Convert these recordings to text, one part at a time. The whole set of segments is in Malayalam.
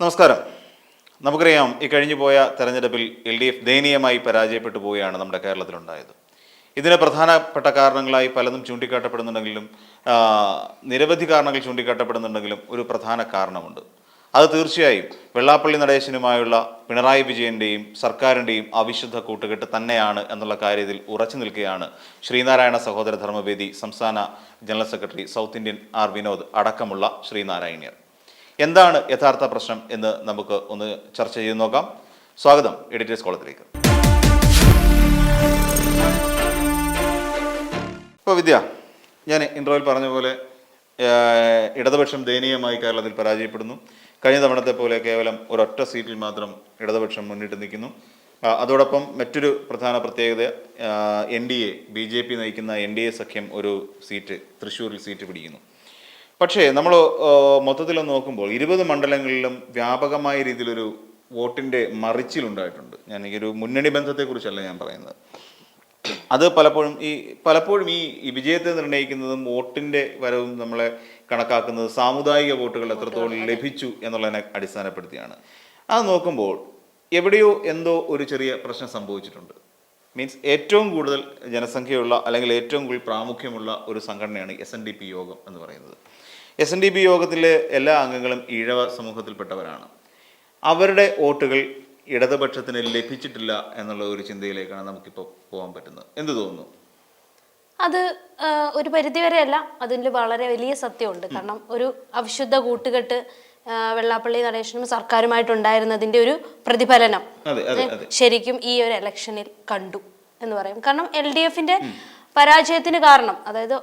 നമസ്കാരം. നമുക്കറിയാം ഈ കഴിഞ്ഞു പോയ തെരഞ്ഞെടുപ്പിൽ എൽ ഡി എഫ് ദയനീയമായി പരാജയപ്പെട്ടു പോവുകയാണ് നമ്മുടെ കേരളത്തിലുണ്ടായത്. ഇതിന് പ്രധാനപ്പെട്ട കാരണങ്ങളായി പലതും ചൂണ്ടിക്കാട്ടപ്പെടുന്നുണ്ടെങ്കിലും നിരവധി കാരണങ്ങൾ ചൂണ്ടിക്കാട്ടപ്പെടുന്നുണ്ടെങ്കിലും ഒരു പ്രധാന കാരണമുണ്ട്. അത് തീർച്ചയായും വെള്ളാപ്പള്ളി നടേശനുമായുള്ള പിണറായി വിജയന്റെയും സർക്കാരിന്റെയും അവിശുദ്ധ കൂട്ടുകെട്ട് തന്നെയാണ് എന്നുള്ള കാര്യത്തിൽ ഉറച്ചു നിൽക്കുകയാണ് ശ്രീനാരായണ സഹോദര ധർമ്മവേദി സംസ്ഥാന general secretary South Indian R Vinod അടക്കമുള്ള ശ്രീനാരായണീയർ. എന്താണ് യഥാർത്ഥ പ്രശ്നം എന്ന് നമുക്ക് ഒന്ന് ചർച്ച ചെയ്ത് നോക്കാം. സ്വാഗതം എഡിറ്റേഴ്സ് കോളത്തിലേക്ക് ഇപ്പോൾ വിദ്യ ഞാൻ ഇൻട്രോയിൽ പറഞ്ഞ പോലെ ഇടതുപക്ഷം ദയനീയമായി കേരളത്തിൽ പരാജയപ്പെടുന്നു. കഴിഞ്ഞ തവണത്തെ പോലെ കേവലം ഒരൊറ്റ സീറ്റിൽ മാത്രം ഇടതുപക്ഷം മുന്നിട്ട് നിൽക്കുന്നു. അതോടൊപ്പം മറ്റൊരു പ്രധാന പ്രത്യേകത N D A B J P നയിക്കുന്ന എൻ ഡി എ സഖ്യം ഒരു സീറ്റ് തൃശ്ശൂരിൽ സീറ്റ് പിടിക്കുന്നു. പക്ഷേ നമ്മൾ മൊത്തത്തിൽ നോക്കുമ്പോൾ ഇരുപത് മണ്ഡലങ്ങളിലും വ്യാപകമായ രീതിയിലൊരു വോട്ടിന്റെ മറിച്ചിലുണ്ടായിട്ടുണ്ട്. ഞാൻ ഈ ഒരു മുന്നണി ബന്ധത്തെക്കുറിച്ചല്ല ഞാൻ പറയുന്നത്. അത് പലപ്പോഴും ഈ പലപ്പോഴും ഈ ഈ വിജയത്തെ നിർണയിക്കുന്നതും വോട്ടിന്റെ വരവും നമ്മളെ കണക്കാക്കുന്നത് സാമുദായിക വോട്ടുകൾ എത്രത്തോളം ലഭിച്ചു എന്നുള്ളതിനെ അടിസ്ഥാനപ്പെടുത്തിയാണ്. അത് നോക്കുമ്പോൾ എവിടെയോ എന്തോ ഒരു ചെറിയ പ്രശ്നം സംഭവിച്ചിട്ടുണ്ട്. മീൻസ് ഏറ്റവും കൂടുതൽ ജനസംഖ്യയുള്ള അല്ലെങ്കിൽ ഏറ്റവും കൂടുതൽ പ്രാമുഖ്യമുള്ള ഒരു സംഘടനയാണ് എസ് എൻ ഡി പി യോഗം എന്ന് പറയുന്നത്. എസ് എൻ ഡി പി യോഗത്തിലെ എല്ലാ അംഗങ്ങളും ഈഴവ സമൂഹത്തിൽപ്പെട്ടവരാണ്. അവരുടെ വോട്ടുകൾ ഇടതുപക്ഷത്തിന് ലഭിച്ചിട്ടില്ല എന്നുള്ള ഒരു ചിന്തയിലേക്കാണ് നമുക്കിപ്പോൾ പോകാൻ പറ്റുന്നത്. എന്ത് തോന്നുന്നു? അത് ഒരു പരിധിവരെയല്ല. അതിന് വളരെ വലിയ സത്യമുണ്ട്. കാരണം ഒരു അവിശുദ്ധ കൂട്ടുകെട്ട് വെള്ളാപ്പള്ളി നടേശനും സർക്കാരുമായിട്ടുണ്ടായിരുന്നതിന്റെ ഒരു പ്രതിഫലനം ശരിക്കും ഈ ഒരു ഇലക്ഷനിൽ കണ്ടു എന്ന് പറയും. കാരണം എൽ ഡി എഫിന്റെ പരാജയത്തിന് കാരണം അതായത്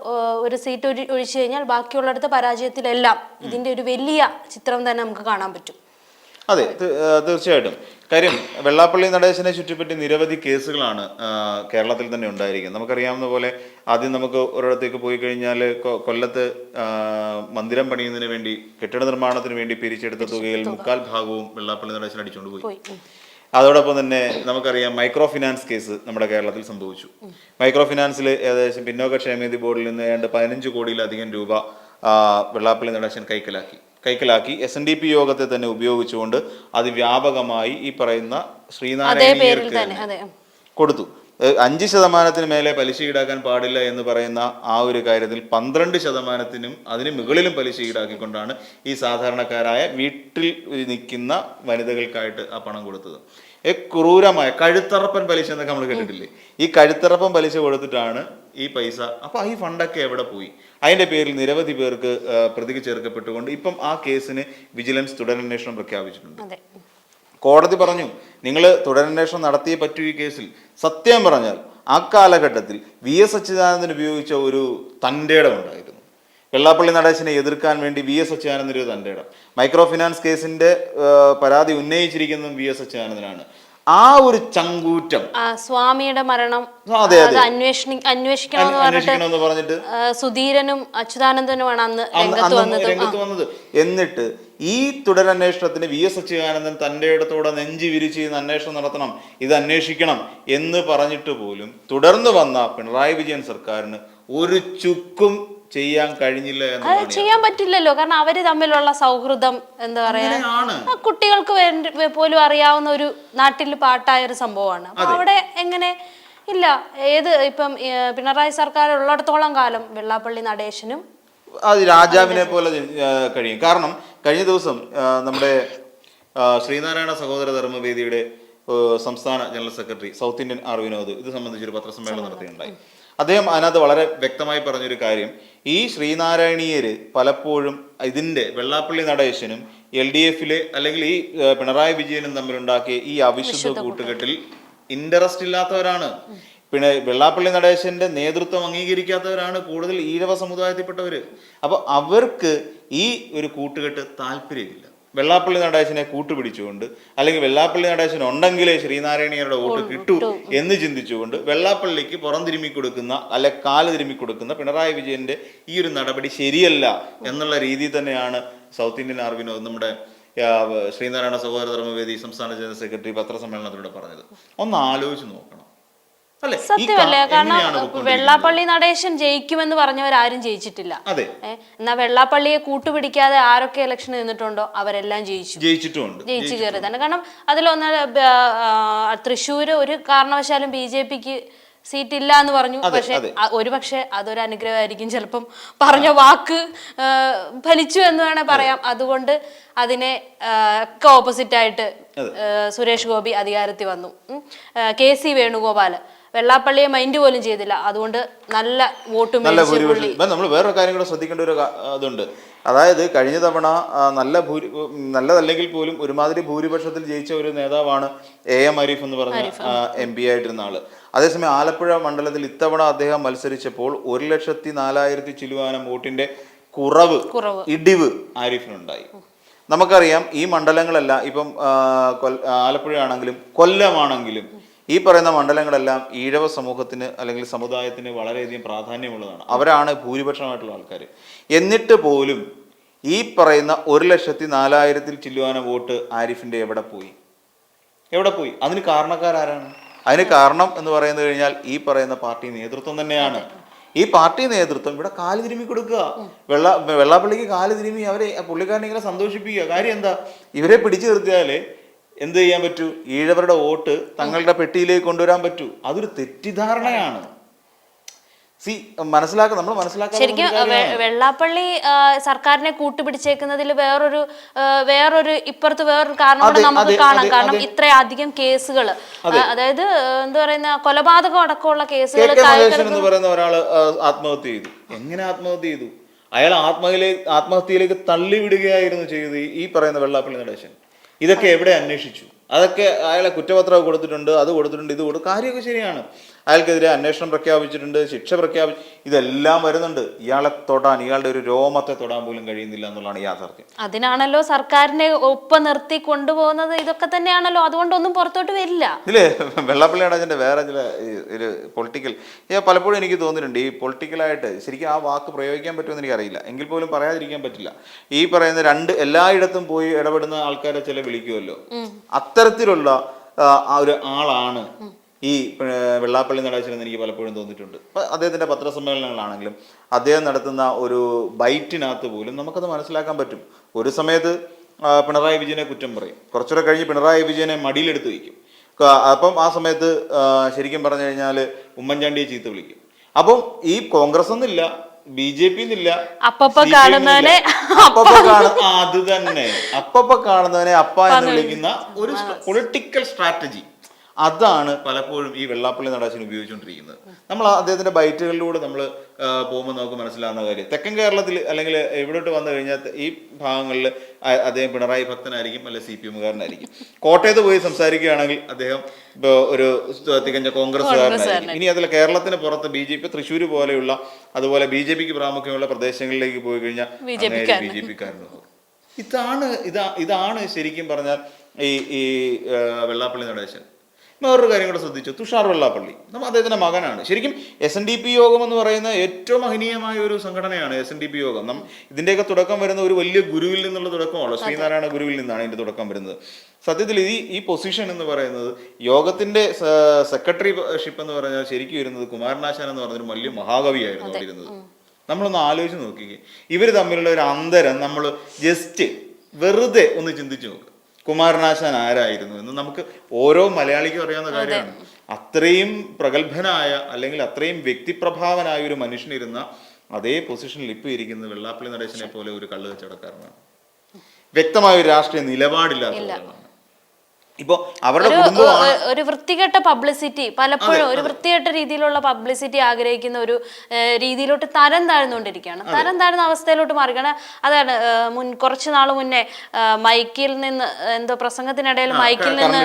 ഒരു സീറ്റ് ഒഴി- ഒഴിച്ചു കഴിഞ്ഞാൽ ബാക്കിയുള്ളിടത്ത് പരാജയത്തിലെല്ലാം ഇതിന്റെ ഒരു വലിയ ചിത്രം തന്നെ നമുക്ക് കാണാൻ പറ്റും. അതെ തീർച്ചയായിട്ടും. കാര്യം വെള്ളാപ്പള്ളി നടേശനെ ചുറ്റിപ്പറ്റി നിരവധി കേസുകളാണ് കേരളത്തിൽ തന്നെ ഉണ്ടായിരിക്കുന്നത്. നമുക്കറിയാവുന്ന പോലെ ആദ്യം നമുക്ക് ഒരിടത്തേക്ക് പോയി കഴിഞ്ഞാൽ കൊല്ലത്ത് മന്ദിരം പണിയുന്നതിന് വേണ്ടി കെട്ടിട നിർമ്മാണത്തിന് വേണ്ടി പിരിച്ചെടുത്ത തുകയിൽ മുക്കാൽ ഭാഗവും വെള്ളാപ്പള്ളി നടേശൻ അടിച്ചുകൊണ്ട് പോയി. അതോടൊപ്പം തന്നെ നമുക്കറിയാം മൈക്രോ ഫിനാൻസ് കേസ് നമ്മുടെ കേരളത്തിൽ സംഭവിച്ചു. മൈക്രോ ഫിനാൻസിൽ ഏകദേശം പിന്നോക്ക ക്ഷേമനിധി ബോർഡിൽ നിന്ന് ഏതാണ്ട് പതിനഞ്ച് കോടിയിലധികം രൂപ വെള്ളാപ്പള്ളി നടേശൻ കൈക്കലാക്കി. കൈക്കലാക്കി. എസ് എൻ ഡി പി യോഗത്തെ തന്നെ ഉപയോഗിച്ചുകൊണ്ട് അത് വ്യാപകമായി ഈ പറയുന്ന ശ്രീനാരായണീയർക്ക് കൊടുത്തു. അഞ്ച് ശതമാനത്തിന് മേലെ പലിശ ഈടാക്കാൻ പാടില്ല എന്ന് പറയുന്ന ആ ഒരു കാര്യത്തിൽ പന്ത്രണ്ട് ശതമാനത്തിനും അതിന് മുകളിലും പലിശ ഈടാക്കിക്കൊണ്ടാണ് ഈ സാധാരണക്കാരായ വീട്ടിൽ നിൽക്കുന്ന വനിതകൾക്കായിട്ട് ആ പണം കൊടുത്തത്. ക്രൂരമായ കഴുത്തറപ്പൻ പലിശ എന്നൊക്കെ നമ്മൾ കേട്ടിട്ടില്ലേ? ഈ കഴുത്തറപ്പൻ പലിശ കൊടുത്തിട്ടാണ് ഈ പൈസ അപ്പൊ ഈ ഫണ്ടൊക്കെ എവിടെ പോയി? അതിന്റെ പേരിൽ നിരവധി പേർക്ക് പ്രതിക്ക് ചേർക്കപ്പെട്ടുകൊണ്ട് ഇപ്പം ആ കേസിന് വിജിലൻസ് തുടരന്വേഷണം പ്രഖ്യാപിച്ചിട്ടുണ്ട്. കോടതി പറഞ്ഞു നിങ്ങൾ തുടരന്വേഷണം നടത്തിയേ പറ്റൂ ഈ കേസിൽ. സത്യം പറഞ്ഞാൽ ആ കാലഘട്ടത്തിൽ വി എസ് അച്യുതാനന്ദൻ ഉപയോഗിച്ച ഒരു തന്റെടം ഉണ്ടായിരുന്നു. വെള്ളാപ്പള്ളി നടേശനെ എതിർക്കാൻ വേണ്ടി വി എസ് അച്യുതാനന്ദൻ ഒരു തന്റെടം മൈക്രോ ഫിനാൻസ് കേസിന്റെ പരാതി ഉന്നയിച്ചിരിക്കുന്നതും വി എസ് അച്യുതാനന്ദനാണ്. ആ ഒരു ചങ്കൂറ്റം. സ്വാമിയുടെ മരണം അതെ, അതെ അന്വേഷിക്കണമെന്ന് പറഞ്ഞിട്ട് സുധീരനും അച്യുതാനന്ദനുമാണ് അന്ന് രംഗത്ത് വന്നത്. എന്നിട്ട് ഈ തുടരന്വേഷണത്തിന് വി എസ് അച്യുതാനന്ദൻ തന്റെ ഇടത്തോടെ നെഞ്ചി വിരിച്ച് ഇന്ന് അന്വേഷണം നടത്തണം. ഇത് അന്വേഷിക്കണം എന്ന് പറഞ്ഞിട്ട് പോലും തുടർന്ന് വന്ന പിണറായി വിജയൻ സർക്കാരിന് ഒരു ചുക്കും ചെയ്യാൻ കഴിഞ്ഞില്ല അത് ചെയ്യാൻ പറ്റില്ലല്ലോ. കാരണം അവർ തമ്മിലുള്ള സൗഹൃദം എന്താ പറയാ? കുട്ടികൾക്ക് പോലും അറിയാവുന്ന ഒരു നാട്ടിൽ പാട്ടായ ഒരു സംഭവമാണ്. അപ്പൊ അവിടെ എങ്ങനെ? ഇല്ല. ഏത് ഇപ്പം പിണറായി സർക്കാർ ഉള്ളിടത്തോളം കാലം വെള്ളാപ്പള്ളി നടേശനും അത് രാജാവിനെ പോലെ കഴിയും. കാരണം കഴിഞ്ഞ ദിവസം നമ്മുടെ ശ്രീനാരായണ സഹോദര ധർമ്മവേദിയുടെ സംസ്ഥാന general secretary South Indian R Vinod ഇത് സംബന്ധിച്ചൊരു പത്രസമ്മേളനം നടത്തിയിട്ടുണ്ടായി. അദ്ദേഹം അതിനകത്ത് വളരെ വ്യക്തമായി പറഞ്ഞൊരു കാര്യം ഈ ശ്രീനാരായണീയര് പലപ്പോഴും ഇതിന്റെ വെള്ളാപ്പള്ളി നടേശനും എൽ ഡി എഫിലെ അല്ലെങ്കിൽ ഈ പിണറായി വിജയനും തമ്മിലുണ്ടാക്കിയ ഈ അവിശുദ്ധ കൂട്ടുകെട്ടിൽ. ഇൻട്രസ്റ്റ് ഇല്ലാത്തവരാണ്. പിന്നെ വെള്ളാപ്പള്ളി നടേശന്റെ നേതൃത്വം അംഗീകരിക്കാത്തവരാണ് കൂടുതൽ ഈഴവ സമുദായത്തിൽപ്പെട്ടവർ അപ്പോൾ അവർക്ക് ഈ ഒരു കൂട്ടുകെട്ട് താല്പര്യമില്ല. വെള്ളാപ്പള്ളി നടേശനെ കൂട്ടുപിടിച്ചുകൊണ്ട് അല്ലെങ്കിൽ വെള്ളാപ്പള്ളി നടേശൻ ഉണ്ടെങ്കിലേ ശ്രീനാരായണീയരുടെ വോട്ട് കിട്ടൂ എന്ന് ചിന്തിച്ചുകൊണ്ട് വെള്ളാപ്പള്ളിക്ക് പുറം തിരുമ്മി കൊടുക്കുന്ന അല്ലെ കാൽ തിരുമ്മി കൊടുക്കുന്ന പിണറായി വിജയന്റെ ഈ ഒരു നടപടി ശരിയല്ല എന്നുള്ള രീതിയിൽ തന്നെയാണ് സൗത്ത് ഇന്ത്യൻ ആർ വിനോദ് നമ്മുടെ ശ്രീനാരായണ സഹോദര ധർമ്മവേദി സംസ്ഥാന ജനറൽ സെക്രട്ടറി പത്രസമ്മേളനത്തിലൂടെ പറഞ്ഞത്. ഒന്ന് ആലോചിച്ച് നോക്കണം. സത്യമല്ലേ കാരണം? വെള്ളാപ്പള്ളി നടേശൻ ജയിക്കുമെന്ന് പറഞ്ഞവരാരും ജയിച്ചിട്ടില്ല. എന്നാ വെള്ളാപ്പള്ളിയെ കൂട്ടുപിടിക്കാതെ ആരൊക്കെ ഇലക്ഷൻ നിന്നിട്ടുണ്ടോ അവരെല്ലാം ജയിച്ചു. ജയിച്ചിട്ടുണ്ട്. ജയിച്ചു കയറിയതാണ്. കാരണം അതിലൊന്ന് തൃശ്ശൂര് ഒരു കാരണവശാലും ബി ജെ പിക്ക് സീറ്റ് ഇല്ല എന്ന് പറഞ്ഞു. പക്ഷെ ഒരു പക്ഷെ അതൊരു അനുഗ്രഹമായിരിക്കും. ചിലപ്പം പറഞ്ഞ വാക്ക് ഫലിച്ചു എന്ന് വേണേ പറയാം. അതുകൊണ്ട് അതിനെ ഒക്കെ ഓപ്പോസിറ്റ് ആയിട്ട് സുരേഷ് ഗോപി അധികാരത്തിൽ വന്നു. K C Venugopal. വെള്ളാപ്പള്ളിയെ മൈൻഡ് പോലും ചെയ്തില്ല. അതുകൊണ്ട് നല്ല വോട്ട് നല്ല ഭൂരിപക്ഷം. ഇപ്പം നമ്മൾ വേറൊരു കാര്യം കൂടെ ശ്രദ്ധിക്കേണ്ട ഒരു അതുണ്ട്. അതായത് കഴിഞ്ഞ തവണ നല്ല ഭൂരി നല്ലതല്ലെങ്കിൽ പോലും ഒരുമാതിരി ഭൂരിപക്ഷത്തിൽ ജയിച്ച ഒരു നേതാവാണ് എ എം അരീഫ് എന്ന് പറഞ്ഞ എം പി ആയിട്ടിരുന്ന ആൾ. അതേസമയം ആലപ്പുഴ മണ്ഡലത്തിൽ ഇത്തവണ അദ്ദേഹം മത്സരിച്ചപ്പോൾ ഒരു ലക്ഷത്തി നാലായിരത്തി ചിലുവാനം വോട്ടിന്റെ കുറവ്. ഇടിവ് ആരിഫിനുണ്ടായി. നമുക്കറിയാം ഈ മണ്ഡലങ്ങളെല്ലാം ഇപ്പം ആലപ്പുഴ ആണെങ്കിലും കൊല്ലമാണെങ്കിലും ഈ പറയുന്ന മണ്ഡലങ്ങളെല്ലാം ഈഴവ സമൂഹത്തിന് അല്ലെങ്കിൽ സമുദായത്തിന് വളരെയധികം പ്രാധാന്യമുള്ളതാണ്. അവരാണ് ഭൂരിപക്ഷമായിട്ടുള്ള ആൾക്കാർ എന്നിട്ട് പോലും ഈ പറയുന്ന ഒരു ലക്ഷത്തി നാലായിരത്തിൽ ചില്ലുവാന വോട്ട് ആരിഫിന്റെ എവിടെ പോയി? എവിടെ പോയി? അതിന് കാരണക്കാരാരാണ്? അതിന് കാരണം എന്ന് പറയുന്നത് കഴിഞ്ഞാൽ ഈ പറയുന്ന പാർട്ടി നേതൃത്വം തന്നെയാണ്. ഈ പാർട്ടി നേതൃത്വം ഇവിടെ കാൽ തിരുമ്മി കൊടുക്കുക. വെള്ള വെള്ളാപ്പള്ളിക്ക് കാൽ തിരുമ്മി അവരെ പുള്ളിക്കാരനെ ഇങ്ങനെ സന്തോഷിപ്പിക്കുക. കാര്യം എന്താ? ഇവരെ പിടിച്ചു നിർത്തിയാലേ എന്ത് ചെയ്യാൻ പറ്റൂ? ഈഴവരുടെ വോട്ട് തങ്ങളുടെ പെട്ടിയിലേക്ക് കൊണ്ടുവരാൻ പറ്റൂ. അതൊരു തെറ്റിദ്ധാരണയാണ്. സി മനസ്സിലാക്കുക നമ്മൾ മനസ്സിലാക്കാൻ ശരിക്കും വെള്ളാപ്പള്ളി സർക്കാരിനെ കൂട്ടുപിടിച്ചേക്കുന്നതിൽ വേറൊരു വേറൊരു ഇപ്പുറത്ത് വേറൊരു കാരണം കൂടെ നമുക്ക് കാണാം. കാരണം ഇത്രയധികം കേസുകൾ അതായത് എന്താ പറയുന്ന കൊലപാതകം അടക്കമുള്ള കേസുകൾ എന്ന് പറയുന്ന ആത്മഹത്യ ചെയ്തു. എങ്ങനെ ആത്മഹത്യ ചെയ്തു? അയാൾ ആത്മഹത്യയിലേക്ക് ആത്മഹത്യയിലേക്ക് തള്ളിവിടുകയായിരുന്നു ചെയ്തത് ഈ- ഈ പറയുന്ന വെള്ളാപ്പള്ളി നടേശൻ. ഇതൊക്കെ എവിടെ അന്വേഷിച്ചു? അതൊക്കെ അയാളെ കുറ്റപത്രം കൊടുത്തിട്ടുണ്ട് അത് കൊടുത്തിട്ടുണ്ട് ഇത് കൊടുത്തു കാര്യമൊക്കെ ശരിയാണ്. അയാൾക്കെതിരെ അന്വേഷണം പ്രഖ്യാപിച്ചിട്ടുണ്ട് ശിക്ഷ പ്രഖ്യാപിച്ചു ഇതെല്ലാം വരുന്നുണ്ട്. ഇയാളെ തൊടാൻ ഇയാളുടെ ഒരു രോമത്തെ തൊടാൻ പോലും കഴിയുന്നില്ല എന്നുള്ളതാണ് യാഥാർത്ഥ്യം. അതിനാണല്ലോ സർക്കാരിനെ ഒപ്പം നിർത്തി കൊണ്ടുപോകുന്നത്. ഇതൊക്കെ തന്നെയാണല്ലോ. അതുകൊണ്ടൊന്നും പുറത്തോട്ട് വരില്ല. ഇല്ലേ വെള്ളാപ്പള്ളി നടേശന്റെ വേറെ ചില ഒരു പൊളിറ്റിക്കൽ ഞാൻ പലപ്പോഴും എനിക്ക് തോന്നിയിട്ടുണ്ട് ഈ പൊളിറ്റിക്കലായിട്ട് ശരിക്കും ആ വാക്ക് പ്രയോഗിക്കാൻ പറ്റുമെന്ന് എനിക്കറിയില്ല. എങ്കിൽ പോലും പറയാതിരിക്കാൻ പറ്റില്ല. ഈ പറയുന്ന രണ്ട് എല്ലായിടത്തും പോയി ഇടപെടുന്ന ആൾക്കാരെ ചില വിളിക്കുമല്ലോ. അത്തരത്തിലുള്ള ആ ഒരു ആളാണ് ഈ വെള്ളാപ്പള്ളി നടേശൻ എന്ന് എനിക്ക് പലപ്പോഴും തോന്നിയിട്ടുണ്ട്. അപ്പം അദ്ദേഹത്തിന്റെ പത്രസമ്മേളനങ്ങളാണെങ്കിലും അദ്ദേഹം നടത്തുന്ന ഒരു ബൈറ്റിനകത്ത് പോലും നമുക്കത് മനസ്സിലാക്കാൻ പറ്റും. ഒരു സമയത്ത് പിണറായി വിജയനെ കുറ്റം പറയും. കുറച്ചുകൂടെ കഴിഞ്ഞ് പിണറായി വിജയനെ മടിയിലെടുത്ത് വയ്ക്കും. അപ്പം ആ സമയത്ത് ശരിക്കും പറഞ്ഞു കഴിഞ്ഞാൽ ഉമ്മൻചാണ്ടിയെ ചീത്ത വിളിക്കും. അപ്പം ഈ കോൺഗ്രസ് എന്നില്ല ബി ജെ പി എന്നില്ല അപ്പപ്പ കാണുന്നവനെ അത് തന്നെ. അപ്പപ്പ കാണുന്നവനെ അപ്പ എന്ന് വിളിക്കുന്ന ഒരു പൊളിറ്റിക്കൽ സ്ട്രാറ്റജി. അതാണ് പലപ്പോഴും ഈ വെള്ളാപ്പള്ളി നടേശൻ ഉപയോഗിച്ചുകൊണ്ടിരിക്കുന്നത്. നമ്മൾ അദ്ദേഹത്തിന്റെ ബൈറ്റുകളിലൂടെ നമ്മൾ പോകുമ്പോൾ നമുക്ക് മനസ്സിലാവുന്ന കാര്യം. തെക്കൻ കേരളത്തിൽ അല്ലെങ്കിൽ ഇവിടോട്ട് വന്നു കഴിഞ്ഞാൽ ഈ ഭാഗങ്ങളിൽ അദ്ദേഹം പിണറായി ഭക്തനായിരിക്കും അല്ലെ സി പി എമ്മുകാരനായിരിക്കും. കോട്ടയത്ത് പോയി സംസാരിക്കുകയാണെങ്കിൽ അദ്ദേഹം ഇപ്പോൾ ഒരു തികഞ്ഞ കോൺഗ്രസ്സുകാരനായിരിക്കും. ഇനി അതിൽ കേരളത്തിന് പുറത്ത് ബി ജെ പി തൃശ്ശൂർ പോലെയുള്ള അതുപോലെ ബി ജെ പിക്ക് പ്രാമുഖ്യമുള്ള പ്രദേശങ്ങളിലേക്ക് പോയി കഴിഞ്ഞാൽ ബി ജെ പിക്കാരനാകും ഇതാണ് ഇതാ ഇതാണ് ശരിക്കും പറഞ്ഞാൽ ഈ ഈ വെള്ളാപ്പള്ളി നടേശൻ. വേറൊരു കാര്യം കൂടെ ശ്രദ്ധിച്ചു. തുഷാർ വെള്ളാപ്പള്ളി. നമ്മൾ അദ്ദേഹത്തിന്റെ മകനാണ്. ശരിക്കും എസ് എൻ ഡി പി യോഗം എന്ന് പറയുന്ന ഏറ്റവും മഹനീയമായ ഒരു സംഘടനയാണ് എസ് എൻ ഡി പി യോഗം. നം ഇതിന്റെയൊക്കെ തുടക്കം വരുന്ന ഒരു വലിയ ഗുരുവിൽ നിന്നുള്ള തുടക്കമാണ്. ശ്രീനാരായണ ഗുരുവിൽ നിന്നാണ് ഇതിന്റെ തുടക്കം വരുന്നത്. സത്യത്തിൽ ഈ ഈ പൊസിഷൻ എന്ന് പറയുന്നത് യോഗത്തിന്റെ സെക്രട്ടറിഷിപ്പ് എന്ന് പറഞ്ഞാൽ ശരിക്കും ഇരുന്നത് കുമാരനാശാൻ എന്ന് പറഞ്ഞൊരു വലിയ മഹാകവിയായിരുന്നു അവിടെ ഇരുന്നത് നമ്മളൊന്ന് ആലോചിച്ച് നോക്കിക്കേ. ഇവർ തമ്മിലുള്ള ഒരു അന്തരം നമ്മൾ ജസ്റ്റ് വെറുതെ ഒന്ന് ചിന്തിച്ചു നോക്ക്. കുമാരനാശാൻ ആരായിരുന്നു എന്ന് നമുക്ക് ഓരോ മലയാളിക്കും അറിയാവുന്ന കാര്യമാണ്. അത്രയും പ്രഗത്ഭനായ അല്ലെങ്കിൽ അത്രയും വ്യക്തിപ്രഭാവനായ ഒരു മനുഷ്യനിരുന്ന അതേ പൊസിഷനിൽ ഇപ്പൊ ഇരിക്കുന്നത് വെള്ളാപ്പള്ളി നടേശനെ പോലെ ഒരു കള്ളു കച്ചവടക്കാരനാണ്. വ്യക്തമായ ഒരു രാഷ്ട്രീയ നിലപാടില്ലാത്ത ഇപ്പോ അവരുടെ ഒരു വൃത്തികെട്ട പബ്ലിസിറ്റി പലപ്പോഴും ഒരു വൃത്തികെട്ട രീതിയിലുള്ള പബ്ലിസിറ്റി ആഗ്രഹിക്കുന്ന ഒരു രീതിയിലോട്ട് തരം താഴ്ന്നുകൊണ്ടിരിക്കുകയാണ്. തരം താഴ്ന്ന അവസ്ഥയിലോട്ട് മാറുകയാണ്. അതാണ് മുൻ കുറച്ച് നാൾ മുന്നേ മൈക്കിൽ നിന്ന് എന്തോ പ്രസംഗത്തിനിടയിൽ മൈക്കിൽ നിന്ന്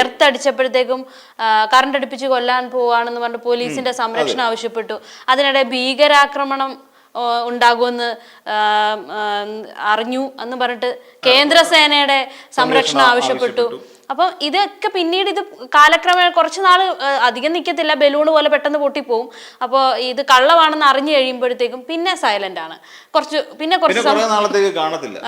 എർത്തടിച്ചപ്പോഴത്തേക്കും കറണ്ട് അടുപ്പിച്ച് കൊല്ലാൻ പോവാണെന്ന് പറഞ്ഞ് പോലീസിന്റെ സംരക്ഷണം ആവശ്യപ്പെട്ടു. അതിനിടെ ഭീകരാക്രമണം ഉണ്ടാകുമെന്ന് അറിഞ്ഞു എന്ന് പറഞ്ഞിട്ട് കേന്ദ്രസേനയുടെ സംരക്ഷണം ആവശ്യപ്പെട്ടു. അപ്പം ഇതൊക്കെ പിന്നീട് ഇത് കാലക്രമേണ കുറച്ച് നാൾ അധികം നിൽക്കത്തില്ല ബലൂൺ പോലെ പെട്ടെന്ന് പൊട്ടിപ്പോവും. അപ്പോൾ ഇത് കള്ളമാണെന്ന് അറിഞ്ഞു കഴിയുമ്പോഴത്തേക്കും പിന്നെ സൈലന്റ് ആണ്. കുറച്ച് പിന്നെ കുറച്ച് നാളത്തേക്ക് കാണത്തില്ല.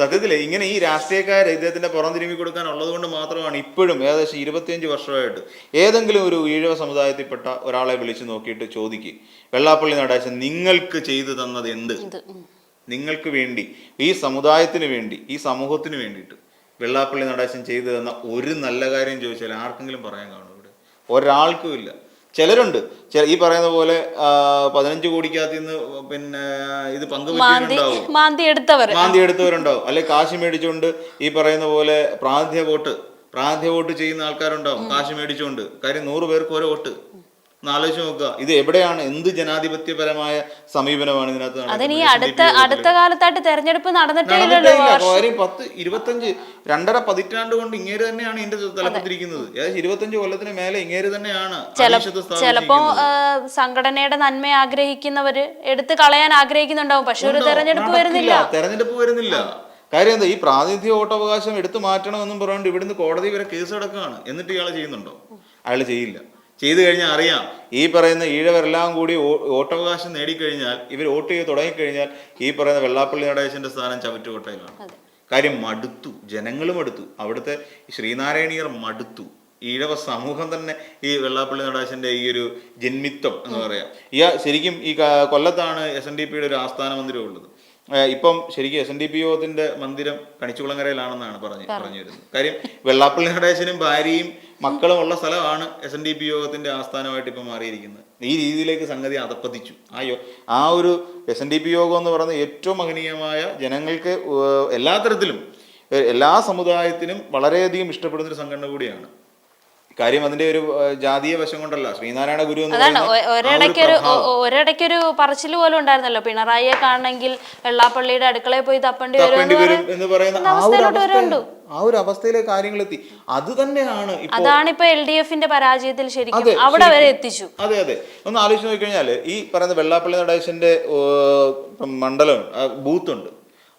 സത്യത്തിൽ ഇങ്ങനെ ഈ രാഷ്ട്രീയക്കാർ ഇദ്ദേഹത്തിന്റെ പുറം തിരുമ്മി കൊടുക്കാനുള്ളത് കൊണ്ട് മാത്രമാണ് ഇപ്പോഴും ഏകദേശം ഇരുപത്തിയഞ്ച് വർഷമായിട്ട് ഏതെങ്കിലും ഒരു ഈഴവ സമുദായത്തിൽപ്പെട്ട ഒരാളെ വിളിച്ചു നോക്കിയിട്ട് ചോദിക്കും. വെള്ളാപ്പള്ളി നടേശൻ നിങ്ങൾക്ക് ചെയ്തു തന്നത് എന്ത്? നിങ്ങൾക്ക് വേണ്ടി ഈ സമുദായത്തിന് വേണ്ടി ഈ സമൂഹത്തിന് വേണ്ടിയിട്ട് വെള്ളാപ്പള്ളി നടേശൻ ചെയ്തു തന്ന ഒരു നല്ല കാര്യം ചോദിച്ചാൽ ആർക്കെങ്കിലും പറയാൻ കാണും ഇവിടെ? ഒരാൾക്കും ഇല്ല. ചിലരുണ്ട്. ഈ പറയുന്ന പോലെ പതിനഞ്ച് കോടിക്കകത്ത് നിന്ന് പിന്നെ ഇത് പങ്കുവെച്ചിട്ടുണ്ടാവും? മാന്തി എടുത്തവര് മാന്തി എടുത്തവരുണ്ടാവും. അല്ലെ കാശ് മേടിച്ചുകൊണ്ട് ഈ പറയുന്ന പോലെ പ്രാന്ത്യ വോട്ട് പ്രാന്ത്യ വോട്ട് ചെയ്യുന്ന ആൾക്കാരുണ്ടാവും. കാശ് മേടിച്ചുകൊണ്ട്. കാര്യം നൂറ് പേർക്ക് ഓരോ വോട്ട്. ആലോചിച്ച് നോക്കുക. ഇത് എവിടെയാണ്? എന്ത് ജനാധിപത്യപരമായ സമീപനമാണ് ഇതിനകത്ത് അതിന് ഈ അടുത്ത അടുത്ത കാലത്തായിട്ട് തെരഞ്ഞെടുപ്പ് നടന്നിട്ടില്ല പത്ത് ഇരുപത്തഞ്ച് രണ്ടര പതിറ്റാണ്ട് കൊണ്ട് ഇങ്ങേര് തന്നെയാണ് ഇതിന്റെ തലപ്പത്തിരിക്കുന്നത് ഏകദേശം ഇരുപത്തഞ്ച് കൊല്ലത്തിന് മേലെ ഇങ്ങേര് തന്നെയാണ് ചിലപ്പോ സംഘടനയുടെ നന്മ ആഗ്രഹിക്കുന്നവര് എടുത്തു കളയാൻ ആഗ്രഹിക്കുന്നുണ്ടാവും. പക്ഷെ ഒരു? തെരഞ്ഞെടുപ്പ് വരുന്നില്ല. തെരഞ്ഞെടുപ്പ് വരുന്നില്ല. കാര്യം എന്താ? ഈ പ്രാതിനിധ്യ വോട്ടവകാശം എടുത്തു മാറ്റണമെന്നും പറഞ്ഞുകൊണ്ട് ഇവിടുന്ന് കോടതി വരെ കേസ് കിടക്കുകയാണ് എന്നിട്ട് ഇയാൾ ചെയ്യുന്നുണ്ടോ? അയാൾ ചെയ്യില്ല. ചെയ്തു കഴിഞ്ഞാൽ അറിയാം. ഈ പറയുന്ന ഈഴവരെല്ലാം കൂടി വോട്ടവകാശം നേടിക്കഴിഞ്ഞാൽ ഇവർ വോട്ട് ചെയ്ത് തുടങ്ങിക്കഴിഞ്ഞാൽ ഈ പറയുന്ന വെള്ളാപ്പള്ളി നടേശന്റെ സ്ഥാനം ചവിറ്റുകോട്ടയിലാണ്. കാര്യം മടുത്തു. ജനങ്ങൾ മടുത്തു. അവിടുത്തെ ശ്രീനാരായണീയർ മടുത്തു. ഈഴവ സമൂഹം തന്നെ ഈ വെള്ളാപ്പള്ളി നടേശന്റെ ഈ ഒരു ജന്മിത്വം എന്ന് പറയാം. ഈ ശരിക്കും ഈ കൊല്ലത്താണ് എസ് എൻ ഡി പിയുടെ ഒരു ആസ്ഥാന മന്ദിരം ഉള്ളത്. ഇപ്പം ശരിക്കും എസ് എൻ ഡി പി യോഗത്തിന്റെ മന്ദിരം കണിച്ചുകുളങ്ങരയിലാണെന്നാണ് പറഞ്ഞു പറഞ്ഞു. വരുന്നത് കാര്യം വെള്ളാപ്പള്ളി നടേശനും ഭാര്യയും മക്കളും ഉള്ള സ്ഥലമാണ് എസ് എൻ ഡി പി യോഗത്തിന്റെ ആസ്ഥാനമായിട്ട് ഇപ്പം മാറിയിരിക്കുന്നത്. ഈ രീതിയിലേക്ക് സംഗതി അതപ്പതിച്ചു. ആ യോ ആ ഒരു എസ് എൻ ഡി പി യോഗം എന്ന് പറയുന്നത് ഏറ്റവും മഹനീയമായ ജനങ്ങൾക്ക് എല്ലാ തരത്തിലും എല്ലാ സമുദായത്തിനും വളരെയധികം ഇഷ്ടപ്പെടുന്ന ഒരു സംഘടന കൂടിയാണ്. കാര്യം അതിന്റെ ഒരു ജാതീയ വശം കൊണ്ടല്ല. ശ്രീനാരായണ ഗുരു അതാണ്. ഒരിടയ്ക്കൊരു ഒരിടയ്ക്കൊരു പറച്ചിൽ പോലും ഉണ്ടായിരുന്നല്ലോ. പിണറായിയെ കാണണമെങ്കിൽ വെള്ളാപ്പള്ളിയുടെ അടുക്കളയിൽ പോയി തപ്പേണ്ടി വരും എന്ന് പറയുന്ന ആ ഒരു അവസ്ഥയിലോട്ട് അവസ്ഥ ആ ഒരു അവസ്ഥയിലേക്ക് കാര്യങ്ങൾ എത്തി അത് തന്നെയാണ് അതാണ് ഇപ്പൊ എൽ ഡി എഫിന്റെ പരാജയത്തിൽ ശരിക്കും അവിടെ വരെ എത്തിച്ചു. അതെ അതെ. ഒന്ന് ആലോചിച്ച് നോക്കിക്കഴിഞ്ഞാൽ ഈ പറയുന്ന വെള്ളാപ്പള്ളി നടേശന്റെ മണ്ഡലം ബൂത്ത് ഉണ്ട്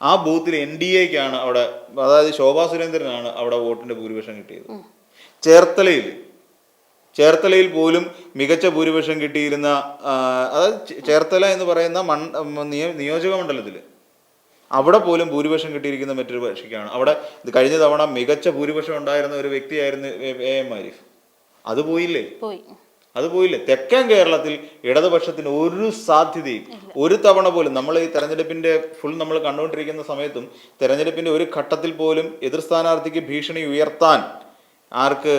ആ ബൂത്തിൽ എൻ ഡി എക്കാണ് അവിടെ അതായത് ശോഭാ സുരേന്ദ്രനാണ് അവിടെ വോട്ടിന്റെ ഭൂരിപക്ഷം കിട്ടിയത്. ചേർത്തലയിൽ. ചേർത്തലയിൽ പോലും മികച്ച ഭൂരിപക്ഷം കിട്ടിയിരുന്ന അതായത് ചേർത്തല എന്ന് പറയുന്ന മൺ നിയോ- നിയോജക മണ്ഡലത്തിൽ അവിടെ പോലും ഭൂരിപക്ഷം കിട്ടിയിരിക്കുന്ന മറ്റൊരു കക്ഷിക്കാണ്. അവിടെ കഴിഞ്ഞ തവണ മികച്ച ഭൂരിപക്ഷം ഉണ്ടായിരുന്ന ഒരു വ്യക്തിയായിരുന്നു എ എ ആരിഫ്. അത് പോയില്ലേ? പോയി. അത് പോയില്ലേ? തെക്കൻ കേരളത്തിൽ ഇടതുപക്ഷത്തിന് ഒരു സാധ്യതയും ഒരു തവണ പോലും നമ്മൾ ഈ തെരഞ്ഞെടുപ്പിന്റെ ഫുൾ നമ്മൾ കണ്ടുകൊണ്ടിരിക്കുന്ന സമയത്തും തെരഞ്ഞെടുപ്പിന്റെ ഒരു ഘട്ടത്തിൽ പോലും എതിർ സ്ഥാനാർത്ഥിക്ക് ഭീഷണി ഉയർത്താൻ ആർക്ക്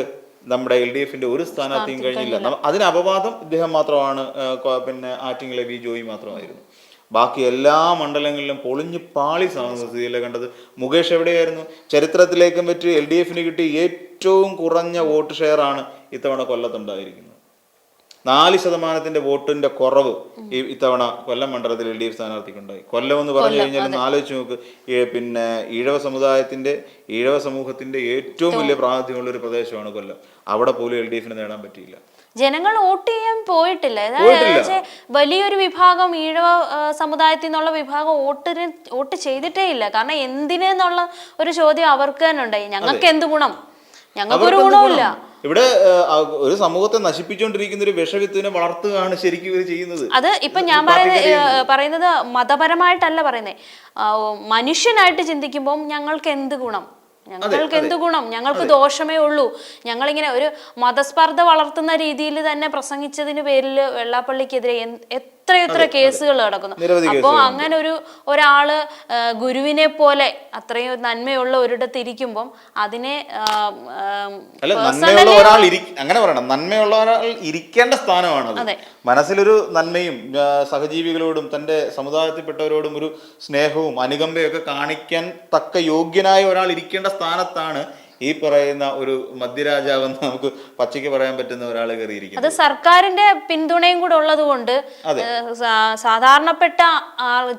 നമ്മുടെ എൽ ഡി എഫിന്റെ ഒരു സ്ഥാനാർത്ഥിയും കഴിഞ്ഞില്ല. അതിന് അപവാദം ഇദ്ദേഹം മാത്രമാണ് പിന്നെ ആറ്റിങ്ങിലെ വി ജോയി മാത്രമായിരുന്നു. ബാക്കി എല്ലാ മണ്ഡലങ്ങളിലും പൊളിഞ്ഞു പാളി സ്ഥിതിയല്ലേ കണ്ടത്. മുകേഷ് എവിടെയായിരുന്നു? ചരിത്രത്തിലേക്കും പറ്റി എൽ ഡി എഫിന് കിട്ടിയ ഏറ്റവും കുറഞ്ഞ വോട്ട് ഷെയർ ആണ് ഇത്തവണ കൊല്ലത്തുണ്ടായിരിക്കുന്നത്. നാല് ശതമാനത്തിന്റെ വോട്ടിന്റെ കുറവ് ഈ ഇത്തവണ കൊല്ലം മണ്ഡലത്തിൽ എൽ ഡി എഫ് സ്ഥാനാർത്ഥിക്കുണ്ടായി. കൊല്ലം എന്ന് പറഞ്ഞു കഴിഞ്ഞാൽ ആലോചിച്ച് നോക്ക്. പിന്നെ ഈഴവ സമുദായത്തിന്റെ ഈഴവ സമൂഹത്തിന്റെ ഏറ്റവും വലിയ പ്രാതിനിധ്യമുള്ള ഒരു പ്രദേശമാണ് കൊല്ലം. അവിടെ പോലും എൽ ഡി എഫിന് നേടാൻ പറ്റിയില്ല. ജനങ്ങൾ വോട്ട് ചെയ്യാൻ പോയിട്ടില്ല. വലിയൊരു വിഭാഗം ഈഴവ സമുദായത്തിൽ നിന്നുള്ള വിഭാഗം വോട്ടിന് വോട്ട് ചെയ്തിട്ടേ ഇല്ല. കാരണം എന്തിനെന്നുള്ള ഒരു ചോദ്യം അവർക്ക് തന്നെ ഉണ്ടായി. ഞങ്ങൾക്ക് എന്ത് ഗുണം? ഞങ്ങൾക്കൊരു അവർക്ക് ഇവിടെ ഒരു സമൂഹത്തെ നശിപ്പിച്ചുകൊണ്ടിരിക്കുന്ന ഒരു വിഷവിത്തിനെ വളർത്തുകയാണ് ശരിക്കും ഇവർ ചെയ്യുന്നത്. അത് ഇപ്പൊ ഞാൻ പറയുന്നത് പറയുന്നത് മതപരമായിട്ടല്ല പറയുന്നത് മനുഷ്യനായിട്ട് ചിന്തിക്കുമ്പോൾ ഞങ്ങൾക്ക് എന്ത് ഗുണം? ഞങ്ങൾക്ക് എന്ത് ഗുണം? ഞങ്ങൾക്ക് ദോഷമേ ഉള്ളൂ. ഞങ്ങളിങ്ങനെ ഒരു മതസ്പർദ്ധ വളർത്തുന്ന രീതിയിൽ തന്നെ പ്രസംഗിച്ചതിന് പേരിൽ വെള്ളാപ്പള്ളിക്കെതിരെ എത്രയെത്ര കേസുകൾ നടക്കുന്നു. അപ്പോ അപ്പോൾ അങ്ങനെ ഒരു ഒരാൾ ഗുരുവിനെ പോലെ അത്രയും നന്മയുള്ള ഒരിടത്ത് ഇരിക്കുമ്പം അതിനെ അല്ല നന്മയുള്ള ഒരാൾ അങ്ങനെ പറയണം. നന്മയുള്ള ഒരാൾ ഇരിക്കേണ്ട സ്ഥാനമാണ്. മനസ്സിലൊരു നന്മയും സഹജീവികളോടും തന്റെ സമുദായത്തിൽപ്പെട്ടവരോടും ഒരു സ്നേഹവും അനുകമ്പയും ഒക്കെ കാണിക്കാൻ തക്ക യോഗ്യനായ ഒരാൾ ഇരിക്കേണ്ട സ്ഥാനത്താണ് ഈ പറയുന്ന ഒരു മധ്യരാജാവെന്ന് നമുക്ക് പച്ചയ്ക്ക് പറയാൻ പറ്റുന്ന ഒരാൾ കയറിയിരിക്കും അത് സർക്കാരിന്റെ പിന്തുണയും കൂടെ ഉള്ളത് കൊണ്ട് സാധാരണപ്പെട്ട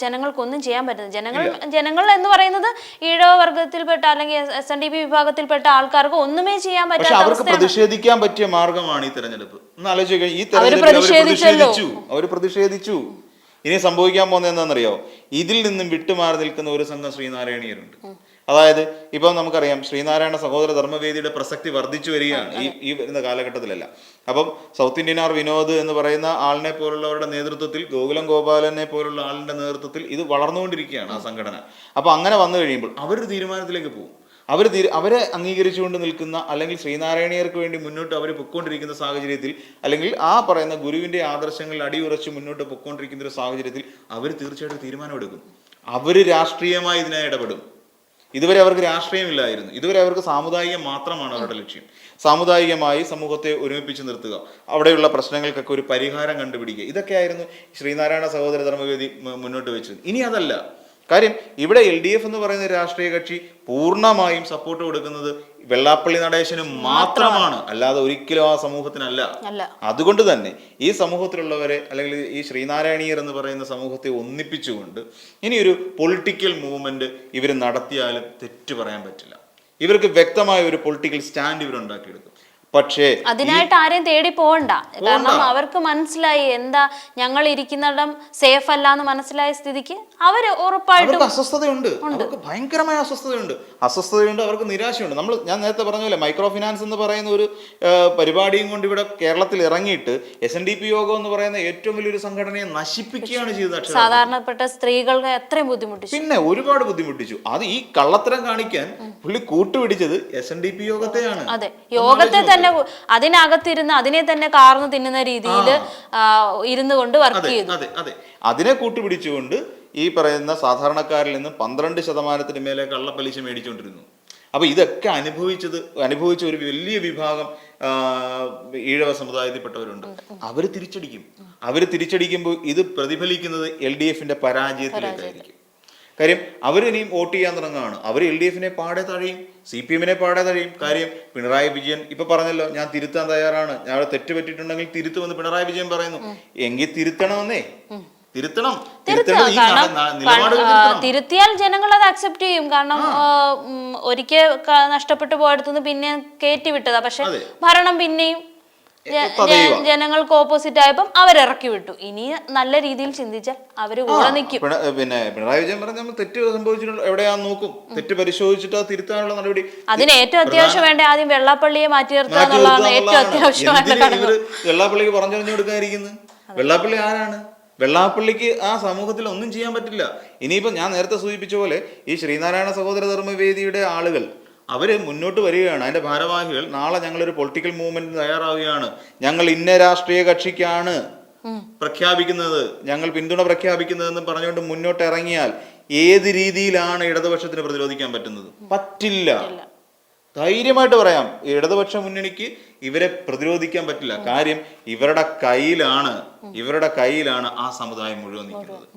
ജനങ്ങൾക്കൊന്നും ചെയ്യാൻ പറ്റുന്നത് ജനങ്ങൾ ജനങ്ങൾ എന്ന് പറയുന്നത് ഈഴവ വർഗത്തിൽപ്പെട്ട അല്ലെങ്കിൽ എസ് എൻ ഡി പി വിഭാഗത്തിൽപ്പെട്ട ആൾക്കാർക്ക് ഒന്നുമേ ചെയ്യാൻ പറ്റില്ല പറ്റാത്ത അവർക്ക് പ്രതിഷേധിക്കാൻ പറ്റിയ മാർഗമാണ് ഈ തെരഞ്ഞെടുപ്പ്. ഒന്ന് ഈ പ്രതിഷേധിച്ചു. അവർ പ്രതിഷേധിച്ചു. ഇനി സംഭവിക്കാൻ പോകുന്നത് എന്താണെന്നറിയോ? ഇതിൽ നിന്നും വിട്ടുമാറി നിൽക്കുന്ന ഒരു സംഘം ശ്രീനാരായണീയരുണ്ട്. അതായത് ഇപ്പം നമുക്കറിയാം ശ്രീനാരായണ സഹോദര ധർമ്മവേദിയുടെ പ്രസക്തി വർദ്ധിച്ചു വരികയാണ് ഈ ഈ വരുന്ന കാലഘട്ടത്തിലല്ല. അപ്പം സൗത്ത് ഇന്ത്യൻ ആർ വിനോദ് എന്ന് പറയുന്ന ആളിനെ പോലുള്ളവരുടെ നേതൃത്വത്തിൽ ഗോകുലം ഗോപാലനെ പോലുള്ള ആളിന്റെ നേതൃത്വത്തിൽ ഇത് വളർന്നുകൊണ്ടിരിക്കുകയാണ് ആ സംഘടന. അപ്പം അങ്ങനെ വന്നു കഴിയുമ്പോൾ അവരൊരു തീരുമാനത്തിലേക്ക് പോകും. അവർ അവരെ അംഗീകരിച്ചുകൊണ്ട് നിൽക്കുന്ന അല്ലെങ്കിൽ ശ്രീനാരായണീയർക്ക് വേണ്ടി മുന്നോട്ട് അവർ പൊയ്ക്കൊണ്ടിരിക്കുന്ന സാഹചര്യത്തിൽ അല്ലെങ്കിൽ ആ പറയുന്ന ഗുരുവിന്റെ ആദർശങ്ങളിൽ അടിയുറച്ച് മുന്നോട്ട് പൊയ്ക്കൊണ്ടിരിക്കുന്ന ഒരു സാഹചര്യത്തിൽ അവർ തീർച്ചയായിട്ടും തീരുമാനമെടുക്കും. അവർ രാഷ്ട്രീയമായി ഇതിനെ ഇടപെടും. ഇതുവരെ അവർക്ക് രാഷ്ട്രീയമില്ലായിരുന്നു. ഇതുവരെ അവർക്ക് സാമുദായികം മാത്രമാണ് അവരുടെ ലക്ഷ്യം. സാമുദായികമായി സമൂഹത്തെ ഒരുമിപ്പിച്ച് നിർത്തുക. അവിടെയുള്ള പ്രശ്നങ്ങൾക്കൊക്കെ ഒരു പരിഹാരം കണ്ടുപിടിക്കുക. ഇതൊക്കെയായിരുന്നു ശ്രീനാരായണ സഹോദര ധർമ്മവേദി മുന്നോട്ട് വെച്ചത്. ഇനി അതല്ല. കാര്യം ഇവിടെ എൽ ഡി എഫ് എന്ന് പറയുന്ന രാഷ്ട്രീയ കക്ഷി പൂർണമായും സപ്പോർട്ട് കൊടുക്കുന്നത് വെള്ളാപ്പള്ളി നടേശന് മാത്രമാണ്. അല്ലാതെ ഒരിക്കലും ആ സമൂഹത്തിനല്ല. അതുകൊണ്ട് തന്നെ ഈ സമൂഹത്തിലുള്ളവരെ അല്ലെങ്കിൽ ഈ ശ്രീനാരായണീയർ എന്ന് പറയുന്ന സമൂഹത്തെ ഒന്നിപ്പിച്ചുകൊണ്ട് ഇനി ഒരു പൊളിറ്റിക്കൽ മൂവ്മെന്റ് ഇവർ നടത്തിയാലും തെറ്റ് പറയാൻ പറ്റില്ല. ഇവർക്ക് വ്യക്തമായ ഒരു പൊളിറ്റിക്കൽ സ്റ്റാൻഡ് ഇവർ ഉണ്ടാക്കിയെടുക്കും. പക്ഷേ അതിനായിട്ട് ആരെയും തേടി പോകണ്ട. കാരണം അവർക്ക് മനസ്സിലായി എന്താ ഞങ്ങൾ ഇരിക്കുന്നിടം സേഫ് അല്ല എന്ന് മനസ്സിലായ സ്ഥിതിക്ക് അവർ ഉറപ്പായിട്ടും അസ്വസ്ഥതയുണ്ട്. അവർക്ക് ഭയങ്കരമായ അസ്വസ്ഥതയുണ്ട്. അസ്വസ്ഥതയുണ്ട് അവർക്ക് നിരാശയുണ്ട്. നമ്മൾ ഞാൻ നേരത്തെ പറഞ്ഞ പോലെ മൈക്രോ ഫിനാൻസ് എന്ന് പറയുന്ന ഒരു പരിപാടിയും കൊണ്ട് ഇവിടെ കേരളത്തിൽ ഇറങ്ങിയിട്ട് എസ് എൻ ഡി പി യോഗം എന്ന് പറയുന്ന ഏറ്റവും വലിയൊരു സംഘടനയെ നശിപ്പിക്കുകയാണ് ചെയ്തത്. സാധാരണപ്പെട്ട സ്ത്രീകൾക്ക് എത്രയും ബുദ്ധിമുട്ടിച്ചു. പിന്നെ ഒരുപാട് ബുദ്ധിമുട്ടിച്ചു. അത് ഈ കള്ളത്തരം കാണിക്കാൻ പുള്ളി കൂട്ടുപിടിച്ചത് എസ് എൻ ഡി പി യോഗത്തെയാണ്. അതെ. യോഗത്തെ തന്നെ അതിനകത്തിരുന്ന് അതിനെ തന്നെ കാർന്ന് തിന്നുന്ന രീതിയിൽ ഇരുന്നു കൊണ്ട് വർക്ക് ചെയ്യുന്നു ചെയ്തു. അതെ അതെ. അതിനെ കൂട്ടുപിടിച്ചുകൊണ്ട് ഈ പറയുന്ന സാധാരണക്കാരിൽ നിന്ന് പന്ത്രണ്ട് ശതമാനത്തിന് മേലെ കള്ളപ്പലിശ മേടിച്ചുകൊണ്ടിരുന്നു. അപ്പൊ ഇതൊക്കെ അനുഭവിച്ചത് അനുഭവിച്ച ഒരു വലിയ വിഭാഗം ഈഴവ സമുദായത്തിൽപ്പെട്ടവരുണ്ട്. അവർ തിരിച്ചടിക്കും. അവർ തിരിച്ചടിക്കുമ്പോൾ ഇത് പ്രതിഫലിക്കുന്നത് എൽ ഡി എഫിന്റെ പരാജയത്തിലേക്കായിരിക്കും. കാര്യം അവരിനിയും വോട്ട് ചെയ്യാൻ തുടങ്ങുകയാണ്. അവർ എൽ ഡി എഫിനെ പാടെ തഴയും സി പി എമ്മിനെ പാടെ തഴയും. കാര്യം പിണറായി വിജയൻ ഇപ്പൊ പറഞ്ഞല്ലോ ഞാൻ തിരുത്താൻ തയ്യാറാണ്. ഞാൻ അവിടെ തെറ്റ് പറ്റിയിട്ടുണ്ടെങ്കിൽ തിരുത്തുമെന്ന് പിണറായി വിജയൻ പറയുന്നു. എങ്കിൽ തിരുത്തണമെന്നേ. തിരുത്തണം. തിരുത്തിയാൽ ജനങ്ങൾ അത് അക്സെപ്റ്റ് ചെയ്യും. കാരണം ഒരിക്കൽ നഷ്ടപ്പെട്ടു പോയടത്തുനിന്ന് പിന്നെ കയറ്റി വിട്ടതാ. പക്ഷെ ഭരണം പിന്നെയും ജനങ്ങൾക്ക് ഓപ്പോസിറ്റ് ആയപ്പം അവരിറക്കി വിട്ടു. ഇനി നല്ല രീതിയിൽ ചിന്തിച്ചാൽ അവർ കൂടെ നിൽക്കും പിന്നെ പിണറായി വിജയൻ പറഞ്ഞ നമ്മൾ തെറ്റ് സംഭവിച്ചിട്ടുണ്ട് എവിടെയാ നോക്കും. തെറ്റ് പരിശോധിച്ചിട്ട് തിരുത്താനുള്ള നടപടി. അതിന് ഏറ്റവും അത്യാവശ്യം വേണ്ട ആദ്യം വെള്ളാപ്പള്ളിയെ മാറ്റി നിർത്തുക എന്നുള്ളതാണ് ഏറ്റവും. അത്യാവശ്യമായിട്ട് വെള്ളാപ്പള്ളിക്ക് പറഞ്ഞറിഞ്ഞു കൊടുക്കാതിരിക്കുന്നത് വെള്ളാപ്പള്ളി ആരാണ്? വെള്ളാപ്പള്ളിക്ക് ആ സമൂഹത്തിൽ ഒന്നും ചെയ്യാൻ പറ്റില്ല. ഇനിയിപ്പോ ഞാൻ നേരത്തെ സൂചിപ്പിച്ച പോലെ ഈ ശ്രീനാരായണ സഹോദര ധർമ്മവേദിയുടെ ആളുകൾ അവർ മുന്നോട്ട് വരികയാണ്. അതിന്റെ ഭാരവാഹികൾ നാളെ ഞങ്ങളൊരു പൊളിറ്റിക്കൽ മൂവ്മെന്റ് തയ്യാറാവുകയാണ്. ഞങ്ങൾ ഇന്ന രാഷ്ട്രീയ കക്ഷിക്കാണ് പ്രഖ്യാപിക്കുന്നത്. ഞങ്ങൾ പിന്തുണ പ്രഖ്യാപിക്കുന്നതെന്ന് പറഞ്ഞുകൊണ്ട് മുന്നോട്ട് ഇറങ്ങിയാൽ ഏത് രീതിയിലാണ് ഇടതുപക്ഷത്തിന് പ്രതിരോധിക്കാൻ പറ്റുന്നത്? പറ്റില്ല. ധൈര്യമായിട്ട് പറയാം. ഇടതുപക്ഷ മുന്നണിക്ക് ഇവരെ പ്രതിരോധിക്കാൻ പറ്റില്ല. കാര്യം ഇവരുടെ കയ്യിലാണ്. ഇവരുടെ കയ്യിലാണ് ആ സമുദായം മുഴുവൻ നിൽക്കുന്നത്.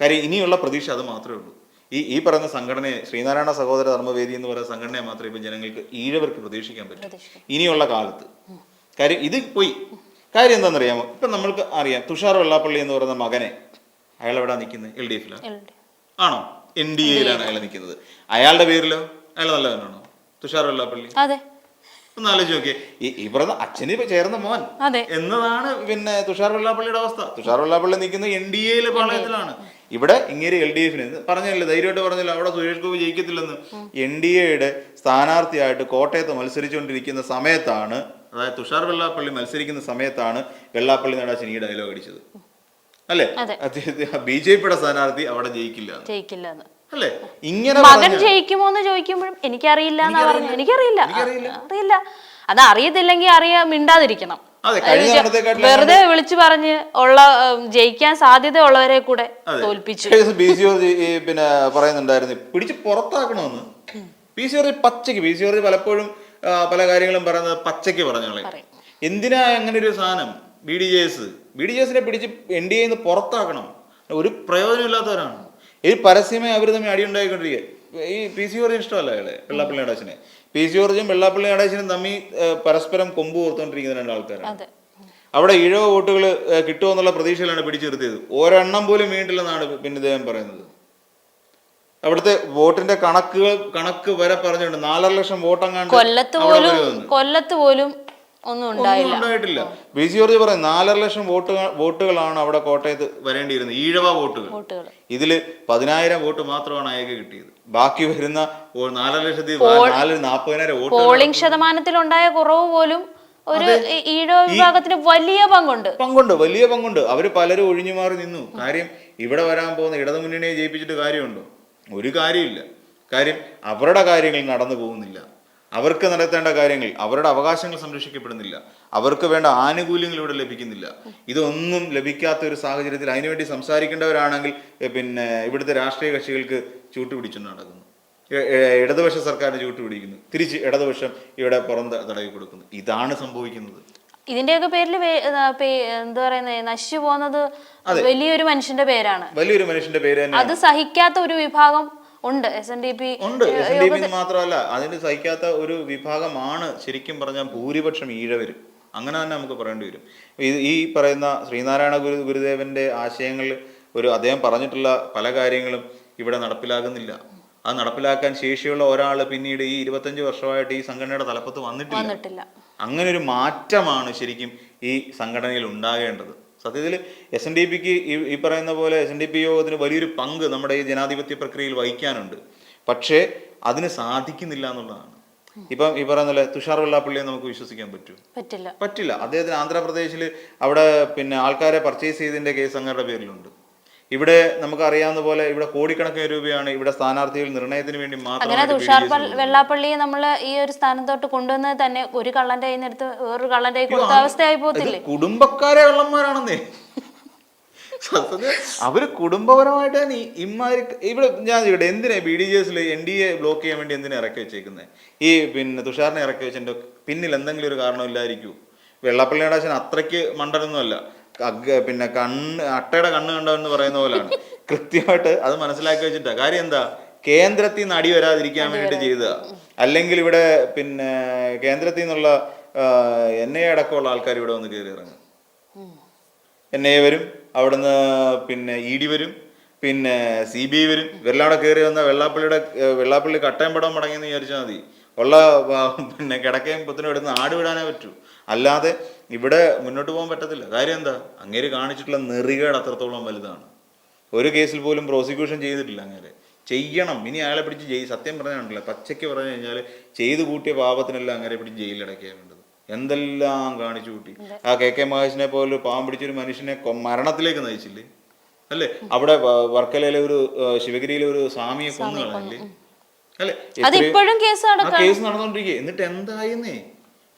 കാര്യം ഇനിയുള്ള പ്രതീക്ഷ അത് മാത്രമേ ഉള്ളൂ. ഈ ഈ പറയുന്ന സംഘടനയെ ശ്രീനാരായണ സഹോദര ധർമ്മവേദി എന്ന് പറയുന്ന സംഘടനയെ മാത്രമേ ഇപ്പം ജനങ്ങൾക്ക് ഈഴവർക്ക് പ്രതീക്ഷിക്കാൻ പറ്റൂ. ഇനിയുള്ള കാലത്ത്. കാര്യം ഇത് പോയി. കാര്യം എന്താണെന്നറിയാമോ? ഇപ്പം നമ്മൾക്ക് അറിയാം തുഷാർ വെള്ളാപ്പള്ളി എന്ന് പറയുന്ന മകനെ അയാൾ എവിടെ നിൽക്കുന്നത് എൽ ഡി എഫിലാണ് ആണോ? എൻ ഡി എയിലാണ് അയാൾ നിൽക്കുന്നത്. അയാളുടെ പേരിലോ? അയാൾ നല്ലവനാണോ തുഷാർ വെള്ളാപ്പള്ളി? അതെ. ഒന്ന് ആലോചിച്ച് നോക്കിയേ. ഈ പറഞ്ഞ അച്ഛന് ഇപ്പൊ ചേർന്ന മോൻ. എന്നതാണ് പിന്നെ തുഷാർ വെള്ളാപ്പള്ളിയുടെ അവസ്ഥ. തുഷാർ വെള്ളാപ്പള്ളി നിൽക്കുന്നത് എൻ ഡി എയിലെ പാളയത്തിലാണ്. ഇവിടെ ഇങ്ങനെ എൽ ഡി എഫിന് പറഞ്ഞല്ലേ ധൈര്യമായിട്ട് പറഞ്ഞല്ലോ അവിടെ സുരേഷ് ഗോപി ജയിക്കത്തില്ലെന്ന്. എൻ ഡി എയുടെ സ്ഥാനാർത്ഥിയായിട്ട് കോട്ടയത്ത് മത്സരിച്ചുകൊണ്ടിരിക്കുന്ന സമയത്താണ് അതായത് തുഷാർ വെള്ളാപ്പള്ളി മത്സരിക്കുന്ന സമയത്താണ് വെള്ളാപ്പള്ളി നേടാ ഈ ഡയലോഗ് അടിച്ചത്. അല്ലേ. ബി ജെ പിയുടെ സ്ഥാനാർത്ഥി അവിടെ ജയിക്കില്ല. ജയിക്കില്ല അല്ലേ? ഇങ്ങനെ മകൻ ജയിക്കുമോ എന്ന് ചോദിക്കുമ്പോഴും എനിക്കറിയില്ല. എനിക്കറിയില്ല. അറിയില്ല. അത് അറിയത്തില്ലെങ്കിൽ അറിയാ മിണ്ടാതിരിക്കണം. അതെ കഴിഞ്ഞ തവണത്തെക്കാട്ടിലും വെറുതെ വിളിച്ചു പറഞ്ഞ് ഉള്ള ജയിക്കാൻ സാധ്യത ഉള്ളവരെ കൂടെ തോൽപ്പിച്ചു. ബി സി ജോർജ് പിന്നെ പറയുന്നുണ്ടായിരുന്നു പിടിച്ച് പുറത്താക്കണമെന്ന്. പി സി ജോർജ് പച്ചയ്ക്ക് പി സി ജോർജ് പലപ്പോഴും പല കാര്യങ്ങളും പറയുന്നത് പച്ചയ്ക്ക് പറഞ്ഞോളെ എന്തിനാ അങ്ങനെ ഒരു സാധനം? B D J S B D J എസിനെ പിടിച്ച് എൻ ഡി എന്ന് പുറത്താക്കണം. ഒരു പ്രയോജനമില്ലാത്തവരാണ്. ഈ പരസ്യമായി അവർ തമ്മിൽ അടിയുണ്ടായിക്കൊണ്ടിരിക്കുക ഈ പി സി ജോർജ് ഇഷ്ടമല്ല അയാളെ വെള്ളാപ്പള്ളി നടേശനെ. പി സി ജോർജും വെള്ളാപ്പള്ളി നടേശനും തമ്മിൽ പരസ്പരം കൊമ്പ് ഓർത്തുകൊണ്ടിരിക്കുന്ന രണ്ട് ആൾക്കാരാണ്. അവിടെ ഈഴവ വോട്ടുകൾ കിട്ടുമോ എന്നുള്ള പ്രതീക്ഷയിലാണ് പിടിച്ചു നിർത്തിയത് ഒരെണ്ണം പോലും വീണ്ടില്ലെന്നാണ് പിന്നെ ഇദ്ദേഹം പറയുന്നത്. അവിടുത്തെ വോട്ടിന്റെ കണക്കുകൾ കണക്ക് വരെ പറഞ്ഞിട്ടുണ്ട് നാലര ലക്ഷം വോട്ടങ്ങാണ്ട് കൊല്ലത്ത് പോലും. കൊല്ലത്ത് പോലും ഒന്നും ഉണ്ടായിട്ടില്ല ബി സി ജോർജ് പറയും നാലര ലക്ഷം വോട്ടുകൾ വോട്ടുകളാണ് അവിടെ കോട്ടയത്ത് വരേണ്ടിയിരുന്നത്. ഈഴവ വോട്ടുകൾ. വോട്ടുകൾ. ഇതിൽ പതിനായിരം വോട്ട് മാത്രമാണ് അയാൾക്ക് കിട്ടിയത്. ബാക്കി വരുന്ന നാലര ലക്ഷത്തി നാല് നാൽപ്പതിനായിരം വോട്ട് പോളിംഗ് ശതമാനത്തിൽ ഉണ്ടായ കുറവ് പോലും ഒരു ഈഴവ വിഭാഗത്തിന് വലിയ പങ്കുണ്ട്. പങ്കുണ്ട് വലിയ പങ്കുണ്ട്. അവർ പലരും ഒഴിഞ്ഞു മാറി നിന്നു. കാര്യം ഇവിടെ വരാൻ പോകുന്ന ഇടതുമുന്നണിയെ ജയിപ്പിച്ചിട്ട് കാര്യമുണ്ടോ? ഒരു കാര്യമില്ല. കാര്യം അവരുടെ കാര്യങ്ങൾ നടന്നു പോകുന്നില്ല. അവർക്ക് നടത്തേണ്ട കാര്യങ്ങൾ അവരുടെ അവകാശങ്ങൾ സംരക്ഷിക്കപ്പെടുന്നില്ല. അവർക്ക് വേണ്ട ആനുകൂല്യങ്ങൾ ഇവിടെ ലഭിക്കുന്നില്ല. ഇതൊന്നും ലഭിക്കാത്ത ഒരു സാഹചര്യത്തിൽ അതിനുവേണ്ടി സംസാരിക്കേണ്ടവരാണെങ്കിൽ പിന്നെ ഇവിടുത്തെ രാഷ്ട്രീയ കക്ഷികൾക്ക് ചൂട്ടുപിടിച്ചു നടക്കുന്നു. ഇടതുപക്ഷ സർക്കാരിന് ചൂട്ടുപിടിക്കുന്നു. തിരിച്ച് ഇടതുപക്ഷം ഇവിടെ പുറം തടവി കൊടുക്കുന്നു. ഇതാണ് സംഭവിക്കുന്നത്. ഇതിന്റെയൊക്കെ പേരിൽ എന്താ പറയുന്നത് നശിച്ചു പോകുന്നത് വലിയൊരു മനുഷ്യന്റെ പേരാണ്. വലിയൊരു മനുഷ്യന്റെ പേര് അത് സഹിക്കാത്ത ഒരു വിഭാഗം ഉണ്ട്. എസ് എൻ ഡി പി ഉണ്ട്. എസ് എൻ ഡി പി മാത്രമല്ല അതിന് സഹിക്കാത്ത ഒരു വിഭാഗമാണ് ശരിക്കും പറഞ്ഞാൽ ഭൂരിപക്ഷം ഈഴവര്. അങ്ങനെ തന്നെ നമുക്ക് പറയേണ്ടി വരും. ഈ പറയുന്ന ശ്രീനാരായണ ഗുരു ഗുരുദേവന്റെ ആശയങ്ങൾ ഒരു അദ്ദേഹം പറഞ്ഞിട്ടുള്ള പല കാര്യങ്ങളും ഇവിടെ നടപ്പിലാകുന്നില്ല. അത് നടപ്പിലാക്കാൻ ശേഷിയുള്ള ഒരാൾ പിന്നീട് ഈ ഇരുപത്തഞ്ച് വർഷമായിട്ട് ഈ സംഘടനയുടെ തലപ്പത്ത് വന്നിട്ടില്ല. അങ്ങനെ ഒരു മാറ്റമാണ് ശരിക്കും ഈ സംഘടനയിൽ ഉണ്ടാകേണ്ടത്. സത്യത്തിൽ എസ് എൻ ഡി പിക്ക് ഈ പറയുന്ന പോലെ എസ് എൻ ഡി പി യോഗത്തിന് വലിയൊരു പങ്ക് നമ്മുടെ ഈ ജനാധിപത്യ പ്രക്രിയയിൽ വഹിക്കാനുണ്ട്. പക്ഷേ അതിന് സാധിക്കുന്നില്ല എന്നുള്ളതാണ്. ഇപ്പം ഈ പറയുന്ന പോലെ തുഷാർ വെള്ളാപ്പള്ളിയെ നമുക്ക് വിശ്വസിക്കാൻ പറ്റൂ പറ്റില്ല. പറ്റില്ല. അദ്ദേഹത്തിന് ആന്ധ്രാപ്രദേശിൽ അവിടെ പിന്നെ ആൾക്കാരെ പർച്ചേസ് ചെയ്തതിന്റെ കേസ് അങ്ങയുടെ പേരിലുണ്ട്. ഇവിടെ നമുക്ക് അറിയാവുന്ന പോലെ ഇവിടെ കോടിക്കണക്കിന് രൂപയാണ് ഇവിടെ സ്ഥാനാർത്ഥികൾ നിർണയത്തിന് വേണ്ടി അങ്ങനെ മാത്രമായിട്ട് തുഷാർ BDS വെള്ളാപ്പള്ളിയെ നമ്മൾ ഈ ഒരു സ്ഥാനത്തോട്ട് കൊണ്ടുവന്നത് തന്നെ ഒരു കള്ളന്റെ കയ്യിൽ എടുത്ത് വേറൊരു കള്ളന്റെ കൊടുത്ത അവസ്ഥയായി പോകത്തില്ലേ? കുടുംബക്കാരെ കള്ളന്മാരാണെന്നേ. അവർ കുടുംബപരമായിട്ട് തന്നെ ഇമാര് ഇവിടെ ഞാൻ ഇവിടെ എന്തിനാ ബി ഡി ജി എസിൽ എൻ ഡി എ ബ്ലോക്ക് ചെയ്യാൻ വേണ്ടി എന്തിനാ ഇറക്കി വെച്ചേക്കുന്നത് ഈ പിന്നെ തുഷാറിനെ ഇറക്കി വെച്ചതിന്റെ പിന്നിൽ എന്തെങ്കിലും ഒരു കാരണമില്ലായിരിക്കും? വെള്ളപ്പള്ളിയുടെ അച്ഛൻ അത്രയ്ക്ക് മണ്ടനൊന്നുമല്ല. പിന്നെ കണ്ണ് അട്ടയുടെ കണ്ണ് കണ്ടവെന്ന് പറയുന്ന പോലെയാണ് കൃത്യമായിട്ട് അത് മനസ്സിലാക്കി വെച്ചിട്ടാ. കാര്യം എന്താ? കേന്ദ്രത്തിൽ നിന്ന് അടി വരാതിരിക്കാൻ വേണ്ടിയിട്ട് ചെയ്തതാ അല്ലെങ്കിൽ ഇവിടെ പിന്നെ കേന്ദ്രത്തിൽ നിന്നുള്ള എൻ ഐ അടക്കമുള്ള ആൾക്കാർ ഇവിടെ വന്ന് കയറി ഇറങ്ങും. എൻ ഐ വരും അവിടുന്ന് പിന്നെ ഇ ഡി വരും പിന്നെ സി ബി ഐ വരും. ഇവരെല്ലാം അവിടെ കയറി വന്ന വെള്ളാപ്പള്ളിയുടെ വെള്ളാപ്പള്ളി കട്ടയം പടം മടങ്ങിയെന്ന് വിചാരിച്ചാൽ മതി. ഉള്ള പിന്നെ കിടക്കയും പുത്തിനും എടുത്ത് ആട് വിടാനേ പറ്റൂ. അല്ലാതെ ഇവിടെ മുന്നോട്ട് പോകാൻ പറ്റത്തില്ല. കാര്യം എന്താ? അങ്ങേര് കാണിച്ചിട്ടുള്ള നെറികേട് അത്രത്തോളം വലുതാണ്. ഒരു കേസിൽ പോലും പ്രോസിക്യൂഷൻ ചെയ്തിട്ടില്ല അങ്ങേര്. ചെയ്യണം. ഇനി അയാളെ പിടിച്ച് ജയി സത്യം പറഞ്ഞാണല്ലോ. പച്ചയ്ക്ക് പറഞ്ഞു കഴിഞ്ഞാൽ ചെയ്തു കൂട്ടിയ പാപത്തിനെല്ലാം അങ്ങനെ പിടിച്ച് ജയിലിലടക്കിയാണ് വേണ്ടത്. എന്തെല്ലാം കാണിച്ചു കൂട്ടി. ആ കെ കെ മഹേഷിനെ പോലെ പാവം പിടിച്ചൊരു മനുഷ്യനെ മരണത്തിലേക്ക് നയിച്ചില്ലേ? അല്ലേ? അവിടെ വർക്കലയിലെ ഒരു ശിവഗിരിയിലെ ഒരു സ്വാമിയെ കൊന്നു കളഞ്ഞില്ലേ? അത് ഇപ്പോഴും കേസ് കേസ് നടന്നുകൊണ്ടിരിക്കുക എന്നിട്ട് എന്തായിരുന്നേ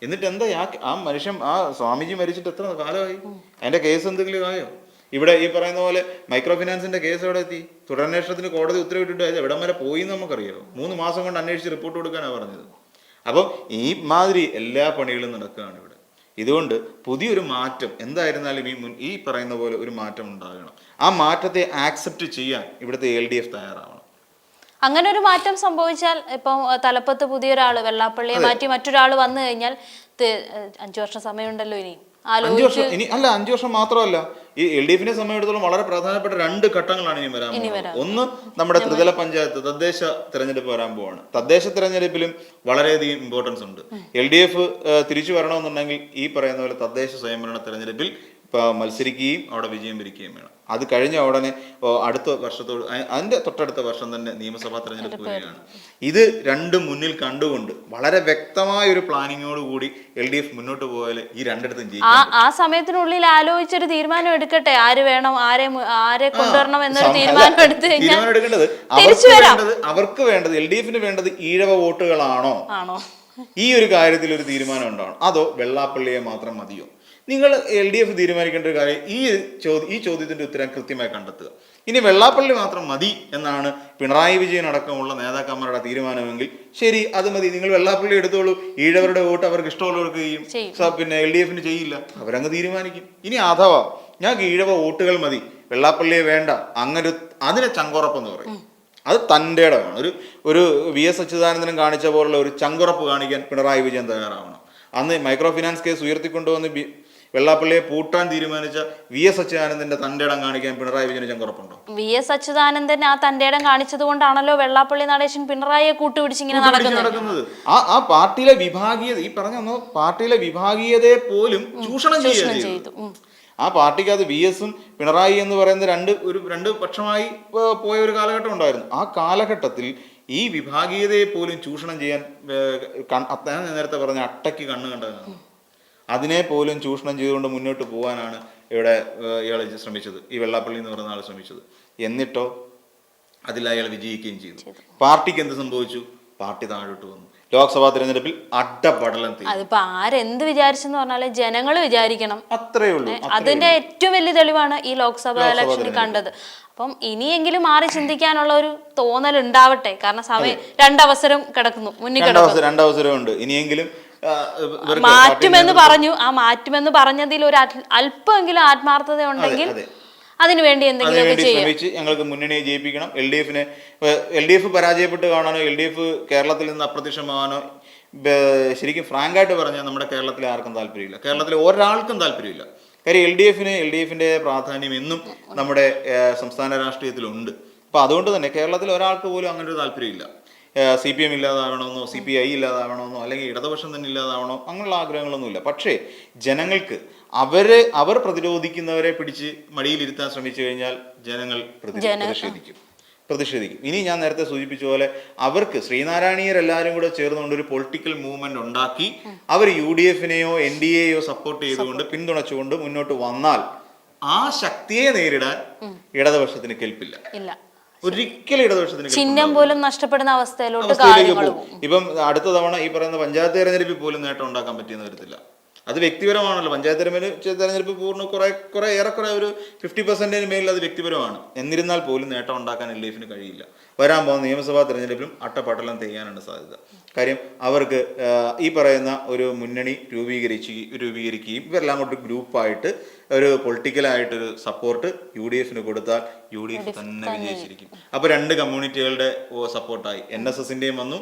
എന്നിട്ട് എന്താ ആ മനുഷ്യൻ ആ സ്വാമിജി മരിച്ചിട്ട് എത്ര കാലമായി? അതിന്റെ കേസ് എന്തെങ്കിലും ആയോ? ഇവിടെ ഈ പറയുന്ന പോലെ മൈക്രോ ഫിനാൻസിന്റെ കേസ് എവിടെ എത്തി? തുടരന്വേഷണത്തിന് കോടതി ഉത്തരവിട്ടിട്ട് അത് എവിടം വരെ പോയി എന്ന് നമുക്കറിയാമോ മൂന്ന് മാസം കൊണ്ട് അന്വേഷിച്ച് റിപ്പോർട്ട് കൊടുക്കാനാണ് പറഞ്ഞത്. അപ്പം ഈ മാതിരി എല്ലാ പണികളും നടക്കുകയാണ് ഇവിടെ. ഇതുകൊണ്ട് പുതിയൊരു മാറ്റം എന്തായിരുന്നാലും ഈ മുൻ ഈ പറയുന്ന പോലെ ഒരു മാറ്റം ഉണ്ടാകണം. ആ മാറ്റത്തെ ആക്സെപ്റ്റ് ചെയ്യാൻ ഇവിടുത്തെ എൽ ഡി എഫ് തയ്യാറാവണം. അങ്ങനെ ഒരു മാറ്റം സംഭവിച്ചാൽ ഇപ്പം തലപ്പത്ത് പുതിയൊരാൾ വെള്ളാപ്പള്ളിയെ മാറ്റി മറ്റൊരാൾ വന്നു കഴിഞ്ഞാൽ അഞ്ചു വർഷം സമയമുണ്ടല്ലോ ഇനി അഞ്ചു വർഷം ഇനി അല്ല അഞ്ചു വർഷം മാത്രമല്ല. ഈ എൽ ഡി എഫിനെ സംബന്ധിച്ചിടത്തോളം വളരെ പ്രധാനപ്പെട്ട രണ്ട് ഘട്ടങ്ങളാണ് ഇനി വരാൻ പോകുന്നത്. ഒന്ന് നമ്മുടെ ത്രിതല പഞ്ചായത്ത് തദ്ദേശ തെരഞ്ഞെടുപ്പ് വരാൻ പോവാണ്. തദ്ദേശ തെരഞ്ഞെടുപ്പിലും വളരെയധികം ഇമ്പോർട്ടൻസ് ഉണ്ട്. എൽ ഡി എഫ് തിരിച്ചു വരണമെന്നുണ്ടെങ്കിൽ ഈ പറയുന്ന പോലെ തദ്ദേശ സ്വയംഭരണ തെരഞ്ഞെടുപ്പിൽ മത്സരിക്കുകയും അവിടെ വിജയം വരിക്കുകയും വേണം. അത് കഴിഞ്ഞ ഉടനെ അടുത്ത വർഷത്തോട് അതിന്റെ അതിന്റെ തൊട്ടടുത്ത വർഷം തന്നെ നിയമസഭാ തെരഞ്ഞെടുപ്പ് വരികയാണ്. ഇത് രണ്ടും മുന്നിൽ കണ്ടുകൊണ്ട് വളരെ വ്യക്തമായ ഒരു പ്ലാനിങ്ങോട് കൂടി എൽ ഡി എഫ് മുന്നോട്ട് പോയാൽ ഈ രണ്ടിടത്തും ജയിക്കും ആ സമയത്തിനുള്ളിൽ ആലോചിച്ചൊരു തീരുമാനം എടുക്കട്ടെ. ആര് വേണം ആരെ ആരെ കൊണ്ടുവരണം എന്നൊരു തീരുമാനം എടുത്തു കഴിഞ്ഞാൽ എടുക്കേണ്ടത് അവർക്ക് വേണ്ടത് അവർക്ക് വേണ്ടത് എൽ ഡി എഫിന് വേണ്ടത് ഈഴവ വോട്ടുകളാണോ? ആണോ? ഈ ഒരു കാര്യത്തിൽ ഒരു തീരുമാനം ഉണ്ടാവണം. അതോ വെള്ളാപ്പള്ളിയെ മാത്രം മതിയോ? നിങ്ങൾ എൽ ഡി എഫ് തീരുമാനിക്കേണ്ട ഒരു കാര്യം ഈ ചോദ്യം ഈ ചോദ്യത്തിന്റെ ഉത്തരം കൃത്യമായി കണ്ടെത്തുക. ഇനി വെള്ളാപ്പള്ളി മാത്രം മതി എന്നാണ് പിണറായി വിജയൻ അടക്കമുള്ള നേതാക്കന്മാരുടെ തീരുമാനമെങ്കിൽ ശരി അത് മതി. നിങ്ങൾ വെള്ളാപ്പള്ളി എടുത്തോളൂ. ഈഴവരുടെ വോട്ട് അവർക്ക് ഇഷ്ടമുള്ളവർക്ക് ചെയ്യും. പിന്നെ എൽ ഡി എഫിന് ചെയ്യില്ല. അവരങ്ങ് തീരുമാനിക്കും. ഇനി അഥവാ ഞാൻ ഈഴവ വോട്ടുകൾ മതി. വെള്ളാപ്പള്ളിയെ വേണ്ട. അങ്ങനെ അതിനെ ചങ്കുറപ്പെന്ന് പറയും. അത് തന്റെ ഇടമാണ്. ഒരു ഒരു വി എസ് അച്യുതാനന്ദനും കാണിച്ച പോലുള്ള ഒരു ചങ്കുറപ്പ് കാണിക്കാൻ പിണറായി വിജയൻ തയ്യാറാവണം. അന്ന് മൈക്രോ ഫിനാൻസ് കേസ് ഉയർത്തിക്കൊണ്ടുവന്ന് വെള്ളാപ്പള്ളിയെ പൂട്ടാൻ തീരുമാനിച്ച വി എസ് അച്യുതാനന്ദന്റെ തന്റെ ഇടം കാണിക്കാൻ പിണറായി വിജയന് ചങ്കുറപ്പുണ്ടോ? വി എസ് അച്യുതാനന്ദൻ ആ തന്റെ ഇടം കാണിച്ചത് കൊണ്ടാണല്ലോ വെള്ളാപ്പള്ളി നടേശൻ പിണറായിയെ കൂട്ടുപിടിച്ച് ഇങ്ങനെ നടക്കുന്നത്. ആ ആ പാർട്ടിയിലെ വിഭാഗീയത ഈ പറഞ്ഞോ പാർട്ടിയിലെ വിഭാഗീയതയെ പോലും ചൂഷണം ചെയ്തു. അത് ആ പാർട്ടിക്കകത്ത് വി എസും പിണറായി എന്ന് പറയുന്ന രണ്ട് ഒരു രണ്ട് പക്ഷമായി പോയ ഒരു കാലഘട്ടം ഉണ്ടായിരുന്നു. ആ കാലഘട്ടത്തിൽ ഈ വിഭാഗീയതയെ പോലും ചൂഷണം ചെയ്യാൻ ഞാൻ നേരത്തെ പറഞ്ഞ അട്ടയ്ക്ക് കണ്ണ് കണ്ടതാണ്. അതിനെ പോലും ചൂഷണം ചെയ്തുകൊണ്ട് മുന്നോട്ട് പോകാനാണ് ഇവിടെ ഇയാൾ ശ്രമിച്ചത്. ഈ വെള്ളാപ്പള്ളി എന്ന് പറയുന്ന ആൾ ശ്രമിച്ചത്. എന്നിട്ടോ അതിൽ അയാൾ വിജയിക്കുകയും ചെയ്തു. പാർട്ടിക്ക് എന്ത് സംഭവിച്ചു? പാർട്ടി താഴോട്ട് വന്നു. ലോക്സഭാ തെരഞ്ഞെടുപ്പിൽ അഡപടലം അതിപ്പോ ആരെന്ത് വിചാരിച്ചെന്ന് പറഞ്ഞാൽ ജനങ്ങൾ വിചാരിക്കണം. അത്രേ ഉള്ളൂ. അതിന്റെ ഏറ്റവും വലിയ തെളിവാണ് ഈ ലോക്സഭാ ഇലക്ഷൻ കണ്ടത്. അപ്പം ഇനിയെങ്കിലും മാറി ചിന്തിക്കാനുള്ള ഒരു തോന്നൽ ഉണ്ടാവട്ടെ കാരണം സമയം രണ്ടവസരം കിടക്കുന്നു. മുന്നിൽ രണ്ടവസരം ഉണ്ട്. ഇനിയെങ്കിലും മാറ്റുമെന്ന് പറഞ്ഞു. ആ മാറ്റുമെന്ന് പറഞ്ഞതിൽ ഒരു അല്പമെങ്കിലും ആത്മാർത്ഥത ഉണ്ടെങ്കിൽ അതെ. അതിനുവേണ്ടി ശ്രമിച്ച് ഞങ്ങൾക്ക് മുന്നണിയെ ജയിപ്പിക്കണം. എൽ ഡി എഫിനെ എൽ ഡി എഫ് പരാജയപ്പെട്ട് കാണാനോ എൽ ഡി എഫ് കേരളത്തിൽ നിന്ന് അപ്രത്യക്ഷമാകാനോ ശരിക്കും ഫ്രാങ്കായിട്ട് പറഞ്ഞാൽ നമ്മുടെ കേരളത്തിൽ ആർക്കും താല്പര്യമില്ല. കേരളത്തിലെ ഒരാൾക്കും താല്പര്യമില്ല. കാര്യം എൽ ഡി എഫിന് എൽ ഡി എഫിന്റെ പ്രാധാന്യം എന്നും നമ്മുടെ സംസ്ഥാന രാഷ്ട്രീയത്തിലുണ്ട്. അപ്പൊ അതുകൊണ്ട് തന്നെ കേരളത്തിൽ ഒരാൾക്ക് പോലും അങ്ങനെ ഒരു താല്പര്യമില്ല. സി പി എം ഇല്ലാതാവണമെന്നോ സി പി ഐ ഇല്ലാതാവണമെന്നോ അല്ലെങ്കിൽ ഇടതുപക്ഷം തന്നെ ഇല്ലാതാവണോ അങ്ങനെയുള്ള ആഗ്രഹങ്ങളൊന്നുമില്ല. പക്ഷേ ജനങ്ങൾക്ക് അവർ അവർ പ്രതിരോധിക്കുന്നവരെ പിടിച്ച് മടിയിലിരുത്താൻ ശ്രമിച്ചു കഴിഞ്ഞാൽ ജനങ്ങൾ പ്രതി- പ്രതിഷേധിക്കും. പ്രതിഷേധിക്കും. ഇനി ഞാൻ നേരത്തെ സൂചിപ്പിച്ച പോലെ അവർക്ക് ശ്രീനാരായണീയർ എല്ലാവരും കൂടെ ചേർന്നുകൊണ്ട് ഒരു പൊളിറ്റിക്കൽ മൂവ്മെന്റ് ഉണ്ടാക്കി അവർ യു ഡി എഫിനെയോ എൻ ഡി എയോ സപ്പോർട്ട് ചെയ്തുകൊണ്ട് പിന്തുണച്ചുകൊണ്ട് മുന്നോട്ട് വന്നാൽ ആ ശക്തിയെ നേരിടാൻ ഇടതുപക്ഷത്തിന് കേൾപ്പില്ല ഒരിക്കലും ഇടതുപക്ഷത്തിന്. ചിഹ്നം പോലും നഷ്ടപ്പെടുന്ന അവസ്ഥയിലോട്ട് അവസ്ഥയിലേക്ക് കാര്യങ്ങൾ പോകും ഇപ്പം അടുത്ത തവണ ഈ പറയുന്ന പഞ്ചായത്ത് തെരഞ്ഞെടുപ്പിൽ പോലും നേട്ടം ഉണ്ടാക്കാൻ പറ്റിയെന്ന് വരത്തില്ല അത് വ്യക്തിപരമാണല്ലോ. പഞ്ചായത്ത് തെരഞ്ഞെടുപ്പ് തെരഞ്ഞെടുപ്പ് പൂർണ കുറെ കുറെ ഏറെക്കുറെ ഒരു ഫിഫ്റ്റി പെർസെന്റേജ് മേലിൽ അത് വ്യക്തിപരമാണ്. എന്നിരുന്നാൽ പോലും നേട്ടം ഉണ്ടാക്കാൻ എൽ ഡി എഫിന് കഴിയില്ല. വരാൻ പോകുന്ന നിയമസഭാ തെരഞ്ഞെടുപ്പിലും അട്ടപ്പാട്ടെല്ലാം തെയ്യാനാണ് സാധ്യത. കാര്യം അവർക്ക് ഈ പറയുന്ന ഒരു മുന്നണി രൂപീകരിച്ച് രൂപീകരിക്കുകയും ഇവരെല്ലാം കൂടി ഗ്രൂപ്പായിട്ട് ഒരു പൊളിറ്റിക്കലായിട്ടൊരു സപ്പോർട്ട് യു ഡി എഫിന് കൊടുത്താൽ യു ഡി എഫ് തന്നെ വിജയിച്ചിരിക്കും. അപ്പോൾ രണ്ട് കമ്മ്യൂണിറ്റികളുടെ സപ്പോർട്ടായി. എൻ എസ് എസിന്റെയും വന്നു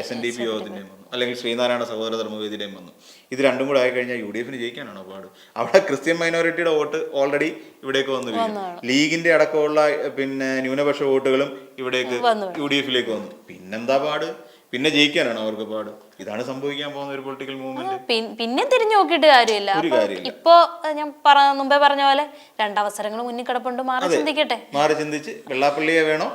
എസ് എൻ ഡി പി യോഗത്തിന്റെയും വന്നു. അല്ലെങ്കിൽ ശ്രീനാരായണ സഹോദര ധർമ്മവേദിയുടെയും വന്നു. ഇത് രണ്ടും കൂടെ ആയി കഴിഞ്ഞാൽ യു ഡി എഫിന് ജയിക്കാനാണോ പാട്? അവിടെ ക്രിസ്ത്യൻ മൈനോറിറ്റിയുടെ വോട്ട് ഓൾറെഡി ഇവിടേക്ക് വന്നു ലീഗിന്റെ അടക്കമുള്ള പിന്നെ ന്യൂനപക്ഷ വോട്ടുകളും ഇവിടേക്ക് യു ഡി എഫിലേക്ക് വന്നു. പിന്നെന്താ പാട്? പിന്നെ ജയിക്കാനാണ് അവർക്ക് പാട്. ഇതാണ് സംഭവിക്കാൻ പോകുന്ന ഒരു പൊളിറ്റിക്കൽ മൂവ്മെന്റ് പിന്നെ തിരിഞ്ഞു നോക്കിയിട്ട് കാര്യമില്ല. ഇപ്പോ ഞാൻ മുമ്പേ പറഞ്ഞ പോലെ രണ്ടവസരങ്ങൾ മുന്നിൽ കിടപ്പുണ്ട് മാറി ചിന്തിക്കട്ടെ. മാറി ചിന്തിച്ച് വെള്ളാപ്പള്ളിയെ വേണോ?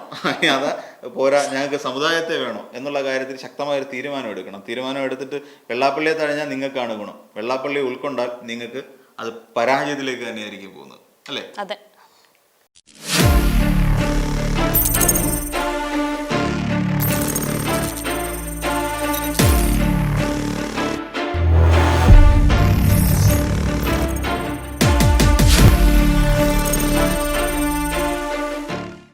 അതാ പോരാ ഞങ്ങൾക്ക് സമുദായത്തെ വേണോ? എന്നുള്ള കാര്യത്തിൽ ശക്തമായ ഒരു തീരുമാനം എടുക്കണം. തീരുമാനം എടുത്തിട്ട് വെള്ളാപ്പള്ളിയെ തഴഞ്ഞാൽ നിങ്ങൾക്കാണ് ഗുണം. വെള്ളാപ്പള്ളി ഉൾക്കൊണ്ടാൽ നിങ്ങൾക്ക് അത് പരാജയത്തിലേക്ക് തന്നെയായിരിക്കും പോകുന്നത്. അല്ലേ? അതെ.